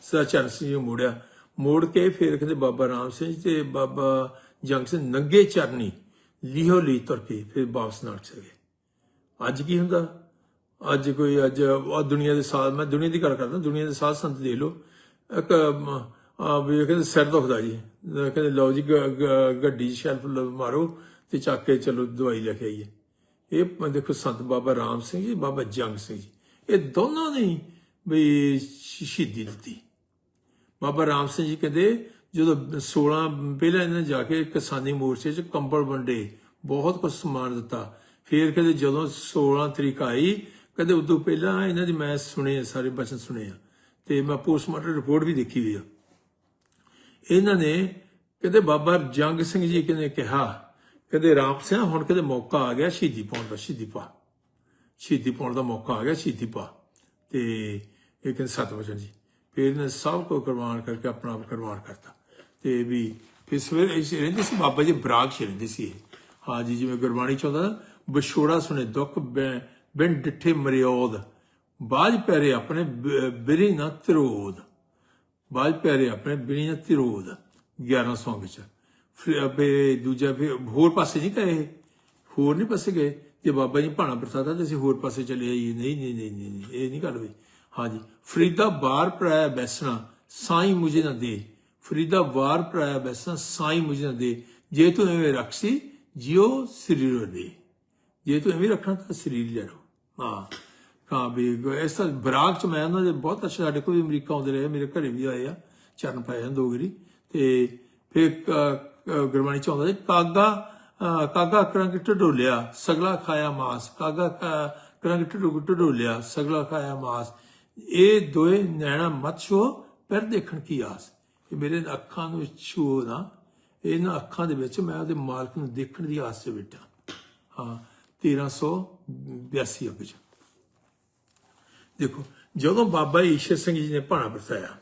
ਸਰਦਾਰ ਚਰਨ ਸਿੰਘ ਜੀ ਨੂੰ ਮੋੜਿਆ। ਮੋੜ ਕੇ ਫਿਰ ਕਹਿੰਦੇ ਬਾਬਾ ਰਾਮ ਸਿੰਘ ਜੀ ਤੇ ਬਾਬਾ ਜੰਗ ਸਿੰਘ ਨੰਗੇ ਚਰਨੀ ਲੀਹੋ ਲਈ ਤੁਰ ਕੇ ਫਿਰ ਵਾਪਸ ਨਾਲ ਸਕੇ ਅੱਜ ਕੀ ਹੁੰਦਾ? ਅੱਜ ਕੋਈ ਅੱਜ ਆ ਦੁਨੀਆ ਦੇ ਸਾਥ ਮੈਂ ਦੁਨੀਆ ਦੀ ਗੱਲ ਕਰਦਾ, ਦੁਨੀਆ ਦੇ ਸਾਧ ਸੰਤ ਦੇ ਲਓ। ਇੱਕ ਆ ਵੀ ਕਹਿੰਦੇ ਸਿਰ ਦੁਖਦਾ ਜੀ। ਕਹਿੰਦੇ ਲਓ ਜੀ ਗੱਡੀ 'ਚ ਸ਼ੈਲਫ ਮਾਰੋ ਤੇ ਚੱਕ ਕੇ ਚਲੋ ਦਵਾਈ ਲੈ ਕੇ ਆਈਏ। ਇਹ ਦੇਖੋ ਸੰਤ ਬਾਬਾ ਰਾਮ ਸਿੰਘ ਜੀ, ਬਾਬਾ ਜੰਗ ਸਿੰਘ ਜੀ। ਇਹ ਦੋਨਾਂ ਨੇ ਵੀ ਸ਼ਹੀਦੀ ਦਿੱਤੀ। ਬਾਬਾ ਰਾਮ ਸਿੰਘ ਜੀ ਕਹਿੰਦੇ, ਜਦੋਂ 16 ਪਹਿਲਾਂ ਇਹਨਾਂ ਨੇ ਜਾ ਕੇ ਕਿਸਾਨੀ ਮੋਰਚੇ 'ਚ ਕੰਬਲ ਵੰਡੇ, ਬਹੁਤ ਕੁਝ ਸਮਾਨ ਦਿੱਤਾ। ਫਿਰ ਕਹਿੰਦੇ ਜਦੋਂ 16 ਤਰੀਕ ਆਈ, ਕਹਿੰਦੇ ਉਦੋਂ ਪਹਿਲਾਂ ਇਹਨਾਂ ਦੀ ਮੈਂ ਸੁਣੇ ਸਾਰੇ ਬਚਨ ਸੁਣੇ ਆ। ਤੇ ਮੈਂ ਪੋਸਟਮਾਰਟਮ ਰਿਪੋਰਟ ਵੀ ਦੇਖੀ ਹੋਈ ਆ। ਇਹਨਾਂ ਨੇ ਕਹਿੰਦੇ ਬਾਬਾ ਜੰਗ ਸਿੰਘ ਜੀ ਕਹਿੰਦੇ ਕਿਹਾ, ਕਹਿੰਦੇ ਰਾਮ ਸਿੰਘ, ਹੁਣ ਕਹਿੰਦੇ ਮੌਕਾ ਆ ਗਿਆ ਸ਼ਹੀਦੀ ਪਾਉਣ ਦਾ, ਸ਼ਹੀਦੀ ਪਾ ਸ਼ਹੀਦੀ ਪਾਉਣ ਦਾ ਮੌਕਾ ਆ ਗਿਆ, ਸ਼ਹੀਦੀ ਪਾ ਤੇ ਇਹ ਕਹਿੰਦੇ ਸਤ ਵਚਨ ਜੀ। ਫਿਰ ਇਹਨੇ ਸਭ ਕੋ ਕੁਰਬਾਨ ਕਰਕੇ ਆਪਣਾ ਆਪ ਕੁਰਬਾਨ ਕਰਤਾ। ਤੇ ਵੀ ਫਿਰ ਸਵੇਰੇ ਇਸ ਰਹਿੰਦੇ ਸੀ ਬਾਬਾ ਜੀ ਬਰਾਗ ਚ ਰਹਿੰਦੇ ਸੀ ਇਹ। ਹਾਂ ਜੀ ਜਿਵੇਂ ਗੁਰਬਾਣੀ ਚ ਹੁੰਦਾ ਨਾ, ਵਿਛੋੜਾ ਸੁਣੇ ਦੁੱਖ ਬੈ- ਬਿਨ ਡਿੱਠੇ ਮਰਿਓਦ। ਬਾਜ ਪੈਰੇ ਆਪਣੇ ਬਿਰੀ ਨਾ ਤਿਰੋਦ। ਬਾਜ ਪੈਰੇ ਆਪਣੇ ਬਿਨੀ ਤਿਰੋਦ 1100 ਵਿੱਚ। ਫਿਰ ਅਬੇ ਦੂਜਾ ਫਿਰ ਹੋਰ ਪਾਸੇ ਨਹੀਂ ਗਏ ਹੋਰ ਨਹੀਂ ਪਾਸੇ ਗਏ? ਜੇ ਬਾਬਾ ਜੀ ਭਾਣਾ ਪ੍ਰਸਾਦਾ ਤੇ ਅਸੀਂ ਹੋਰ ਪਾਸੇ ਚਲੇ ਆਈਏ। ਨਹੀਂ ਨਹੀਂ ਨਹੀਂ ਇਹ ਨਹੀਂ ਗੱਲ ਵੀ ਹਾਂਜੀ। ਫਰੀਦਾ ਬਾਰ ਪਰਾਇਆ ਬੈਸਣਾ, ਸਾਈ ਮੁਝੇ ਨਾ ਦੇ। ਫਰੀਦਾ ਬਾਰ ਪਰਾਇਆ ਬੈਸਣਾ, ਸਾਈ ਮੁਝੇ ਨਾ ਦੇ। ਜੇ ਤੂੰ ਐਵੇਂ ਰੱਖਸੀ, ਜਿਉ ਸਰੀਰ ਦੇ। ਜੇ ਤੂੰ ਐਵੇਂ ਰੱਖਣਾ ਤਾਂ ਸਰੀਰ ਲੈ ਲਓ। ਹਾਂ। ਹਾਂ ਵੀ ਇਸ ਤਰ੍ਹਾਂ ਬਰਾਗ ਚ ਮੈਂ ਉਹਨਾਂ ਦੇ ਬਹੁਤ ਅੱਛੇ, ਸਾਡੇ ਕੋਲ ਵੀ ਅਮਰੀਕਾ ਆਉਂਦੇ ਰਹੇ, ਮੇਰੇ ਘਰੇ ਵੀ ਆਏ ਆ, ਚਰਨ ਪਾਏ ਹਨ ਦੋਗਰੀ ਤੇ ਫਿਰ ਗੁਰਬਾਣੀ ਚ ਆਉਂਦਾ ਜੀ ਕਾਗਾ ਕਾਗਾ ਕਰੰਗ ਢਡੋਲਿਆ, ਸਗਲਾ ਖਾਇਆ ਮਾਸ, ਕਾਗਾ ਕ- ਕਰੰਗ ਢੋਲਿਆ ਸਗਲਾ ਖਾਇਆ ਮਾਸ। ਇਹ ਦੋਏ ਨੈਣਾ ਮਤ ਛੋ ਪਰ ਦੇਖਣ ਕੀ ਆਸ। ਇਹ ਮੇਰੇ ਅੱਖਾਂ ਨੂੰ ਛੂਓ ਨਾ। ਇਹਨਾਂ ਅੱਖਾਂ ਦੇ ਵਿੱਚ ਮੈਂ ਉਹਦੇ ਮਾਲਕ ਨੂੰ ਦੇਖਣ ਦੀ ਆਸ 'ਚ ਬੈਠਾ। ਹਾਂ 1382 ਵਿੱਚ ਦੇਖੋ, ਜਦੋਂ ਬਾਬਾ ਈਸ਼ਰ ਸਿੰਘ ਜੀ ਨੇ ਭਾਣਾ ਵਰਤਾਇਆ,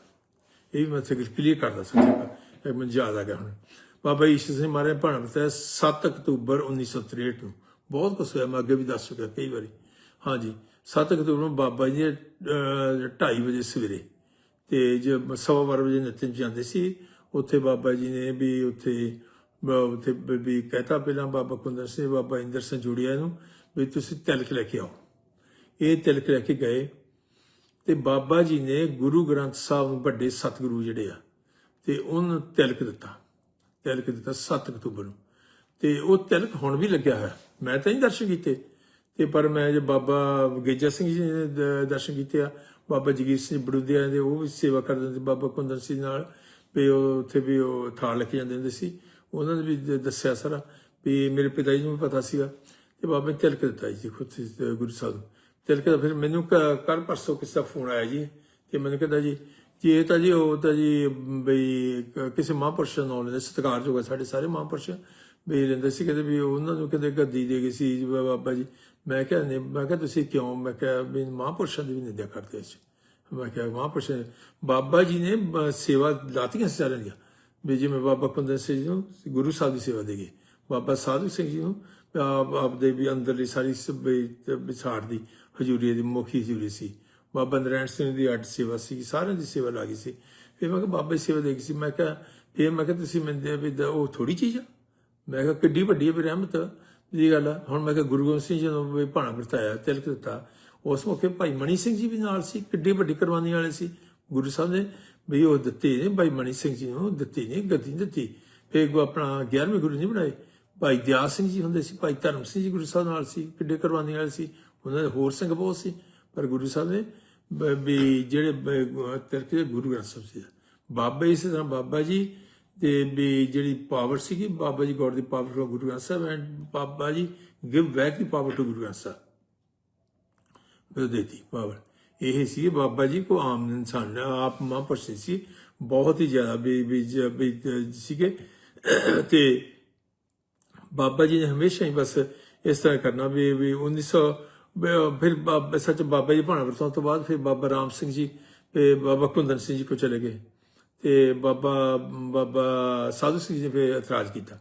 ਇਹ ਵੀ ਮੈਂ ਇੱਥੇ ਕਲੀਅਰ ਕਰਦਾ ਸੱਚਾ ਇਹ ਮੈਨੂੰ ਯਾਦ ਆ ਗਿਆ ਹੁਣ। ਬਾਬਾ ਈਸ਼ਰ ਸਿੰਘ ਮਾਰੇ ਭਾਣਾ ਵਰਤਾਇਆ 7 ਅਕਤੂਬਰ 1963 ਨੂੰ। ਬਹੁਤ ਕੁਛ ਹੋਇਆ, ਮੈਂ ਅੱਗੇ ਵੀ ਦੱਸ ਚੁੱਕਿਆ ਕਈ ਵਾਰੀ। ਹਾਂਜੀ 7 ਅਕਤੂਬਰ ਨੂੰ ਬਾਬਾ ਜੀ 2:30 ਵਜੇ ਸਵੇਰੇ ਤੇ ਜੇ ਸਵਾ ਬਾਰਾਂ ਵਜੇ ਨਿਤਨ ਜਾਂਦੇ ਸੀ, ਉੱਥੇ ਬਾਬਾ ਜੀ ਨੇ ਵੀ ਉੱਥੇ ਬ- ਉੱਥੇ ਬ- ਵੀ ਕਹਤਾ ਪਹਿਲਾਂ ਬਾਬਾ ਕੁੰਦਰ ਸਿੰਘ, ਬਾਬਾ ਇੰਦਰ ਸਿੰਘ ਜੁੜਿਆ ਨੂੰ ਵੀ ਤੁਸੀਂ ਤਿਲਕ ਲੈ ਕੇ ਆਓ। ਇਹ ਤਿਲਕ ਲੈ ਕੇ ਗਏ ਤੇ ਬਾਬਾ ਜੀ ਨੇ ਗੁਰੂ ਗ੍ਰੰਥ ਸਾਹਿਬ ਨੂੰ ਵੱਡੇ ਸਤਿਗੁਰੂ ਜਿਹੜੇ ਆ, ਤੇ ਉਹਨੂੰ ਤਿਲਕ ਦਿੱਤਾ ਤਿਲਕ ਦਿੱਤਾ 7 ਅਕਤੂਬਰ ਨੂੰ। ਤੇ ਉਹ ਤਿਲਕ ਹੁਣ ਵੀ ਲੱਗਿਆ ਹੋਇਆ। ਮੈਂ ਤਾਂ ਹੀ ਦਰਸ਼ਨ ਕੀਤੇ। ਤੇ ਪਰ ਮੈਂ ਜੇ ਬਾਬਾ ਗੇਜਾ ਸਿੰਘ ਜੀ ਨੇ ਦਰਸ਼ਨ ਕੀਤੇ ਆ ਬਾਬਾ ਜਗੀਰ ਸਿੰਘ ਬੜੂਦਿਆਂ ਦੇ ਉਹ ਵੀ ਸੇਵਾ ਕਰਦੇ ਹੁੰਦੇ ਸੀ, ਬਾਬਾ ਕੁੰਦਨ ਸਿੰਘ ਨਾਲ ਵੀ ਉਹ ਉੱਥੇ ਵੀ ਉਹ ਥਾਲ ਲੈ ਕੇ ਜਾਂਦੇ ਹੁੰਦੇ ਸੀ। ਉਹਨਾਂ ਨੇ ਵੀ ਦੱਸਿਆ ਸਾਰਾ ਵੀ ਮੇਰੇ ਪਿਤਾ ਜੀ ਨੂੰ ਵੀ ਪਤਾ ਸੀਗਾ ਤੇ ਬਾਬਾ ਨੇ ਤਿਲਕ ਦਿੱਤਾ ਜੀ ਖੁਦ ਗੁਰੂ ਸਾਹਿਬ ਨੂੰ। ਤਿਲਕ ਦਾ ਫਿਰ ਮੈਨੂੰ ਕੱਲ ਪਰਸੋਂ ਕਿਸੇ ਦਾ ਫੋਨ ਆਇਆ ਜੀ ਕਿ ਮੈਨੂੰ ਕਹਿੰਦਾ ਜੀ ਜੀ ਇਹ ਤਾਂ ਜੀ ਉਹ ਤਾਂ ਜੀ ਬਈ ਕਿਸੇ ਮਹਾਂਪੁਰਸ਼ ਦਾ ਨਾਮ ਲੈਂਦੇ ਸਤਿਕਾਰਯੋਗ ਹੈ ਸਾਡੇ ਸਾਰੇ ਮਹਾਂਪੁਰਸ਼ ਵੀ ਲੈਂਦੇ ਸੀ ਕਹਿੰਦੇ ਵੀ ਉਹਨਾਂ ਨੂੰ ਕਹਿੰਦੇ ਗੱਦੀ ਦੇ ਗਈ ਸੀ ਬਾਬਾ ਜੀ ਮੈਂ ਕਿਹਾ, ਨਹੀਂ, ਮੈਂ ਕਿਹਾ, ਤੁਸੀਂ ਕਿਉਂ? ਮੈਂ ਕਿਹਾ, ਵੀ ਮਹਾਂਪੁਰਸ਼ਾਂ ਦੀ ਵੀ ਨਿੰਦਿਆ ਕਰਦੇ ਸੀ ਮੈਂ ਕਿਹਾ, ਮਹਾਂਪੁਰਸ਼ ਨੇ- ਬਾਬਾ ਜੀ ਨੇ ਬ- ਸੇਵਾ ਲਾਤੀਆਂ ਸਾਰਿਆਂ ਦੀਆਂ ਵੀ ਜਿਵੇਂ ਬਾਬਾ ਕੁੰਦਨ ਸਿੰਘ ਜੀ ਨੂੰ ਗੁਰੂ ਸਾਹਿਬ ਦੀ ਸੇਵਾ ਦੇ ਗਏ। ਬਾਬਾ ਸਾਧੂ ਸਿੰਘ ਜੀ ਨੂੰ ਆਪ, ਆਪਦੇ ਵੀ ਅੰਦਰਲੀ ਸਾਰੀ ਵਿਸਾੜ ਦੀ ਹਜ਼ੂਰੀ ਦੀ ਮੁਖੀ ਹਜ਼ੂਰੀ ਸੀ। ਬਾਬਾ ਨਰੈਣ ਸਿੰਘ ਦੀ ਅੱਡ ਸੇਵਾ ਸੀ, ਸਾਰਿਆਂ ਦੀ ਸੇਵਾ ਲੱਗੀ ਸੀ। ਫਿਰ ਮੈਂ ਕਿਹਾ, ਬਾਬਾ ਦੀ ਸੇਵਾ ਗਈ ਸੀ। ਮੈਂ ਕਿਹਾ, ਫਿਰ ਮੈਂ ਕਿਹਾ, ਤੁਸੀਂ ਮੰਨਦੇ ਵੀ ਉਹ ਥੋੜੀ ਚੀਜ਼ ਆ? ਮੈਂ ਕਿਹਾ, ਕਿੱਡੀ ਵੱਡੀ ਹੈ ਵੀ ਰਹਿਮਤ ਦੀ ਗੱਲ ਆ, ਹੁਣ ਮੈਂ ਕਿਹਾ ਗੁਰੂ ਗੋਬਿੰਦ ਸਿੰਘ ਜੀ ਨੂੰ ਵੀ ਭਾਣਾ ਵਰਤਾਇਆ, ਤਿਲਕ ਦਿੱਤਾ। ਉਸ ਮੌਕੇ ਭਾਈ ਮਣੀ ਸਿੰਘ ਜੀ ਵੀ ਨਾਲ ਸੀ, ਕਿੱਡੀ ਵੱਡੀ ਕੁਰਬਾਨੀ ਵਾਲੇ ਸੀ। ਗੁਰੂ ਸਾਹਿਬ ਨੇ ਵੀ ਉਹ ਦਿੱਤੇ ਨੇ, ਭਾਈ ਮਣੀ ਸਿੰਘ ਜੀ ਨੂੰ ਦਿੱਤੀ ਨੇ, ਗੱਦੀ ਦਿੱਤੀ। ਫਿਰ ਉਹ ਆਪਣਾ 11ਵੇਂ ਗੁਰੂ ਨਹੀਂ ਬਣਾਏ। ਭਾਈ ਦਿਆ ਸਿੰਘ ਜੀ ਹੁੰਦੇ ਸੀ, ਭਾਈ ਧਰਮ ਸਿੰਘ ਜੀ ਗੁਰੂ ਸਾਹਿਬ ਨਾਲ ਸੀ, ਕਿੱਡੇ ਕੁਰਬਾਨੀ ਵਾਲੇ ਸੀ। ਉਹਨਾਂ ਦੇ ਹੋਰ ਸਿੰਘ ਬਹੁਤ ਸੀ। ਪਰ ਗੁਰੂ ਸਾਹਿਬ ਨੇ ਬ- ਵੀ ਜਿਹੜੇ ਬ- ਤਿਲਕ ਗੁਰੂ ਗ੍ਰੰਥ ਸਾਹਿਬ ਸੀ। ਬਾਬਾ ਇਸੇ ਤਰ੍ਹਾਂ ਬਾਬਾ ਜੀ ਤੇ ਵੀ ਜਿਹੜੀ ਪਾਵਰ ਸੀਗੀ, Baba ji god the power to Guru Granth Sahib and Baba ji give back the power to Guru Granth Sahib. ਉਹ ਦੇਤੀ ਪਾਵਰ ਇਹ ਸੀ ਬਾਬਾ ਜੀ ਕੋ ਆਮ ਇਨਸਾਨ ਆਪ ਮਹਾਂਪੁਰਸ਼ ਸੀ, ਬਹੁਤ ਹੀ ਜ਼ਿਆਦਾ ਵੀ ਵੀ ਸੀਗੇ। ਤੇ ਬਾਬਾ ਜੀ ਨੇ ਹਮੇਸ਼ਾ ਹੀ ਬਸ ਇਸ ਤਰ੍ਹਾਂ ਕਰਨਾ ਵੀ ਵੀ 1900 ਫਿਰ ਬਾਬਾ, ਸੱਚ ਬਾਬਾ ਜੀ ਭਾਣਾ ਵਰਤੋਂ ਤੋਂ ਬਾਅਦ ਫਿਰ ਬਾਬਾ ਰਾਮ ਸਿੰਘ ਜੀ ਤੇ ਬਾਬਾ ਕੁੰਦਨ ਸਿੰਘ ਜੀ ਕੋ ਚਲੇ ਗਏ। ਤੇ ਬਾਬਾ ਬਾਬਾ ਸਾਧੂ ਸਿੰਘ ਜੀ ਫਿਰ ਇਤਰਾਜ਼ ਕੀਤਾ।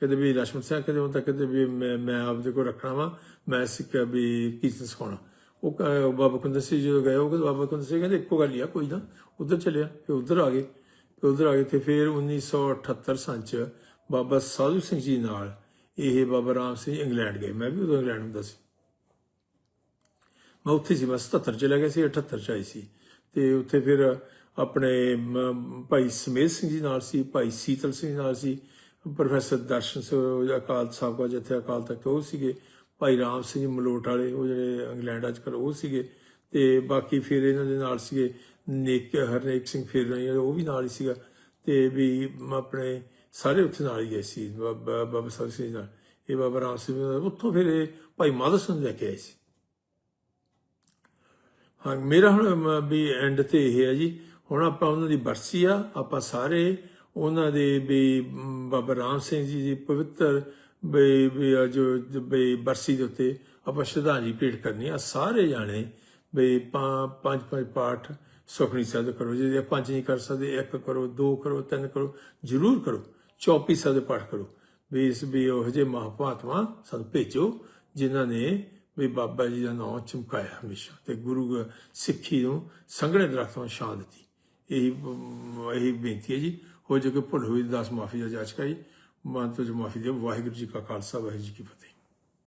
ਕਹਿੰਦੇ ਵੀ ਰਸ਼ਮ ਸਿੰਘ ਕਹਿੰਦੇ ਹੁਣ ਤੱਕ ਕਹਿੰਦੇ ਵੀ ਮੈਂ ਮੈਂ ਆਪ ਦੇ ਕੋਲ ਰੱਖਣਾ ਵਾ, ਮੈਂ ਸਿੱਖਿਆ ਵੀ ਕੀਰਤਨ ਸਿਖਾਉਣਾ। ਉਹ ਬਾਬਾ ਕੁੰਦਰ ਸਿੰਘ ਜੀ ਗਏ, ਉਹ ਬਾਬਾ ਕੁੰਦਰ ਸਿੰਘ ਕਹਿੰਦੇ, ਇੱਕੋ ਗੱਲ ਆ, ਕੋਈ ਨਾ, ਉਧਰ ਚੱਲਿਆ, ਫਿਰ ਉਧਰ ਆ ਗਏ। ਫਿਰ ਉਧਰ ਆ ਗਏ ਤੇ ਫਿਰ 1978 ਸਾਲ ਚ ਬਾਬਾ ਸਾਧੂ ਸਿੰਘ ਜੀ ਨਾਲ ਇਹ ਬਾਬਾ ਰਾਮ ਸਿੰਘ ਇੰਗਲੈਂਡ ਗਏ। ਮੈਂ ਵੀ ਉਦੋਂ ਇੰਗਲੈਂਡ ਹੁੰਦਾ ਸੀ। ਮੈਂ ਉੱਥੇ ਸੀ, ਮੈਂ 77 ਚ ਲੱਗਿਆ ਸੀ 78 ਚ ਆਈ ਸੀ। ਤੇ ਉੱਥੇ ਫਿਰ ਆਪਣੇ ਭਾਈ ਸਮੇਤ ਸਿੰਘ ਜੀ ਨਾਲ ਸੀ, ਭਾਈ ਸੀਤਲ ਸਿੰਘ ਨਾਲ ਸੀ, ਪ੍ਰੋਫੈਸਰ ਦਰਸ਼ਨ ਸਿੰਘ ਅਕਾਲ ਸਾਹਿਬ ਕੋ ਜਿੱਥੇ ਅਕਾਲ ਤਖਤ ਉਹ ਸੀਗੇ, ਭਾਈ ਰਾਮ ਸਿੰਘ ਮਲੋਟ ਵਾਲੇ, ਉਹ ਜਿਹੜੇ ਇੰਗਲੈਂਡ ਅੱਜ ਕੱਲ੍ਹ ਉਹ ਸੀਗੇ, ਤੇ ਬਾਕੀ ਫਿਰ ਇਹਨਾਂ ਦੇ ਨਾਲ ਸੀਗੇ ਨੇਕ, ਹਰਨੇਕ ਸਿੰਘ ਫਿਰ ਰਹੇ ਉਹ ਵੀ ਨਾਲ ਹੀ ਸੀਗਾ, ਤੇ ਵੀ ਆਪਣੇ ਸਾਰੇ ਉੱਥੇ ਨਾਲ ਹੀ ਗਏ ਸੀ ਬਾਬਾ ਬਾਬਾ ਸਾਹਿਬ ਸਿੰਘ ਜੀ ਨਾਲ। ਇਹ ਬਾਬਾ ਰਾਮ ਸਿੰਘ ਜੀ ਉੱਥੋਂ ਫਿਰ ਇਹ ਭਾਈ ਮਾਧਵ ਸਿੰਘ ਲੈ ਕੇ ਆਏ ਸੀ। ਹਾਂ, ਮੇਰਾ ਹੁਣ ਵੀ ਐਂਡ ਤੇ ਇਹ ਹੈ ਜੀ। ਹੁਣ ਆਪਾਂ ਉਹਨਾਂ ਦੀ ਬਰਸੀ ਆ ਆਪਾਂ ਸਾਰੇ ਉਹਨਾਂ ਦੇ ਵੀ ਬਾਬਾ ਰਾਮ ਸਿੰਘ ਜੀ ਦੀ ਪਵਿੱਤਰ ਵੀ ਵੀ ਆ ਜੋ ਵੀ ਬਰਸੀ ਦੇ ਉੱਤੇ ਆਪਾਂ ਸ਼ਰਧਾਂਜਲੀ ਭੇਟ ਕਰਨੀ ਆ। ਸਾਰੇ ਜਾਣੇ ਵੀ ਪੰ- ਪੰਜ ਪੰਜ ਪਾਠ ਸੁਖਣੀ ਸਾਹਿਬ ਦੇ ਕਰੋ ਜੇ ਪੰਜ ਨਹੀਂ ਕਰ ਸਕਦੇ, ਇੱਕ ਕਰੋ, ਦੋ ਕਰੋ, ਤਿੰਨ ਕਰੋ, ਜ਼ਰੂਰ ਕਰੋ 24 ਸਾਹਿਬ ਦੇ ਪਾਠ ਕਰੋ। ਵੀ ਇਸ, ਵੀ ਉਹ ਜਿਹੇ ਮਹਾਪਾਤਮਾ ਸਾਨੂੰ ਭੇਜੋ, ਜਿਨ੍ਹਾਂ ਨੇ ਵੀ ਬਾਬਾ ਜੀ ਦਾ ਨਾਮ ਚਮਕਾਇਆ ਹਮੇਸ਼ਾ, ਤੇ ਗੁਰੂ ਸਿੱਖੀ ਨੂੰ ਸੰਘਣੇ ਦਰਖਤਾਂ ਛਾਂ ਦਿੱਤੀ। ਇਹੀ ਇਹੀ ਬੇਨਤੀ ਹੈ ਜੀ। ਹੋ ਜੋ ਕਿ ਭੁੱਲ ਹੋਈ ਦਾਸ ਮਾਫੀ ਦਾ ਜਾਚਕਾ ਜੀ ਮਨ ਤੋਂ ਜੋ ਮਾਫੀ ਦਿਓ ਵਾਹਿਗੁਰੂ ਜੀ ਕਾ ਖਾਲਸਾ, ਵਾਹਿਗੁਰੂ ਜੀ ਕੀ ਫਤਿਹ।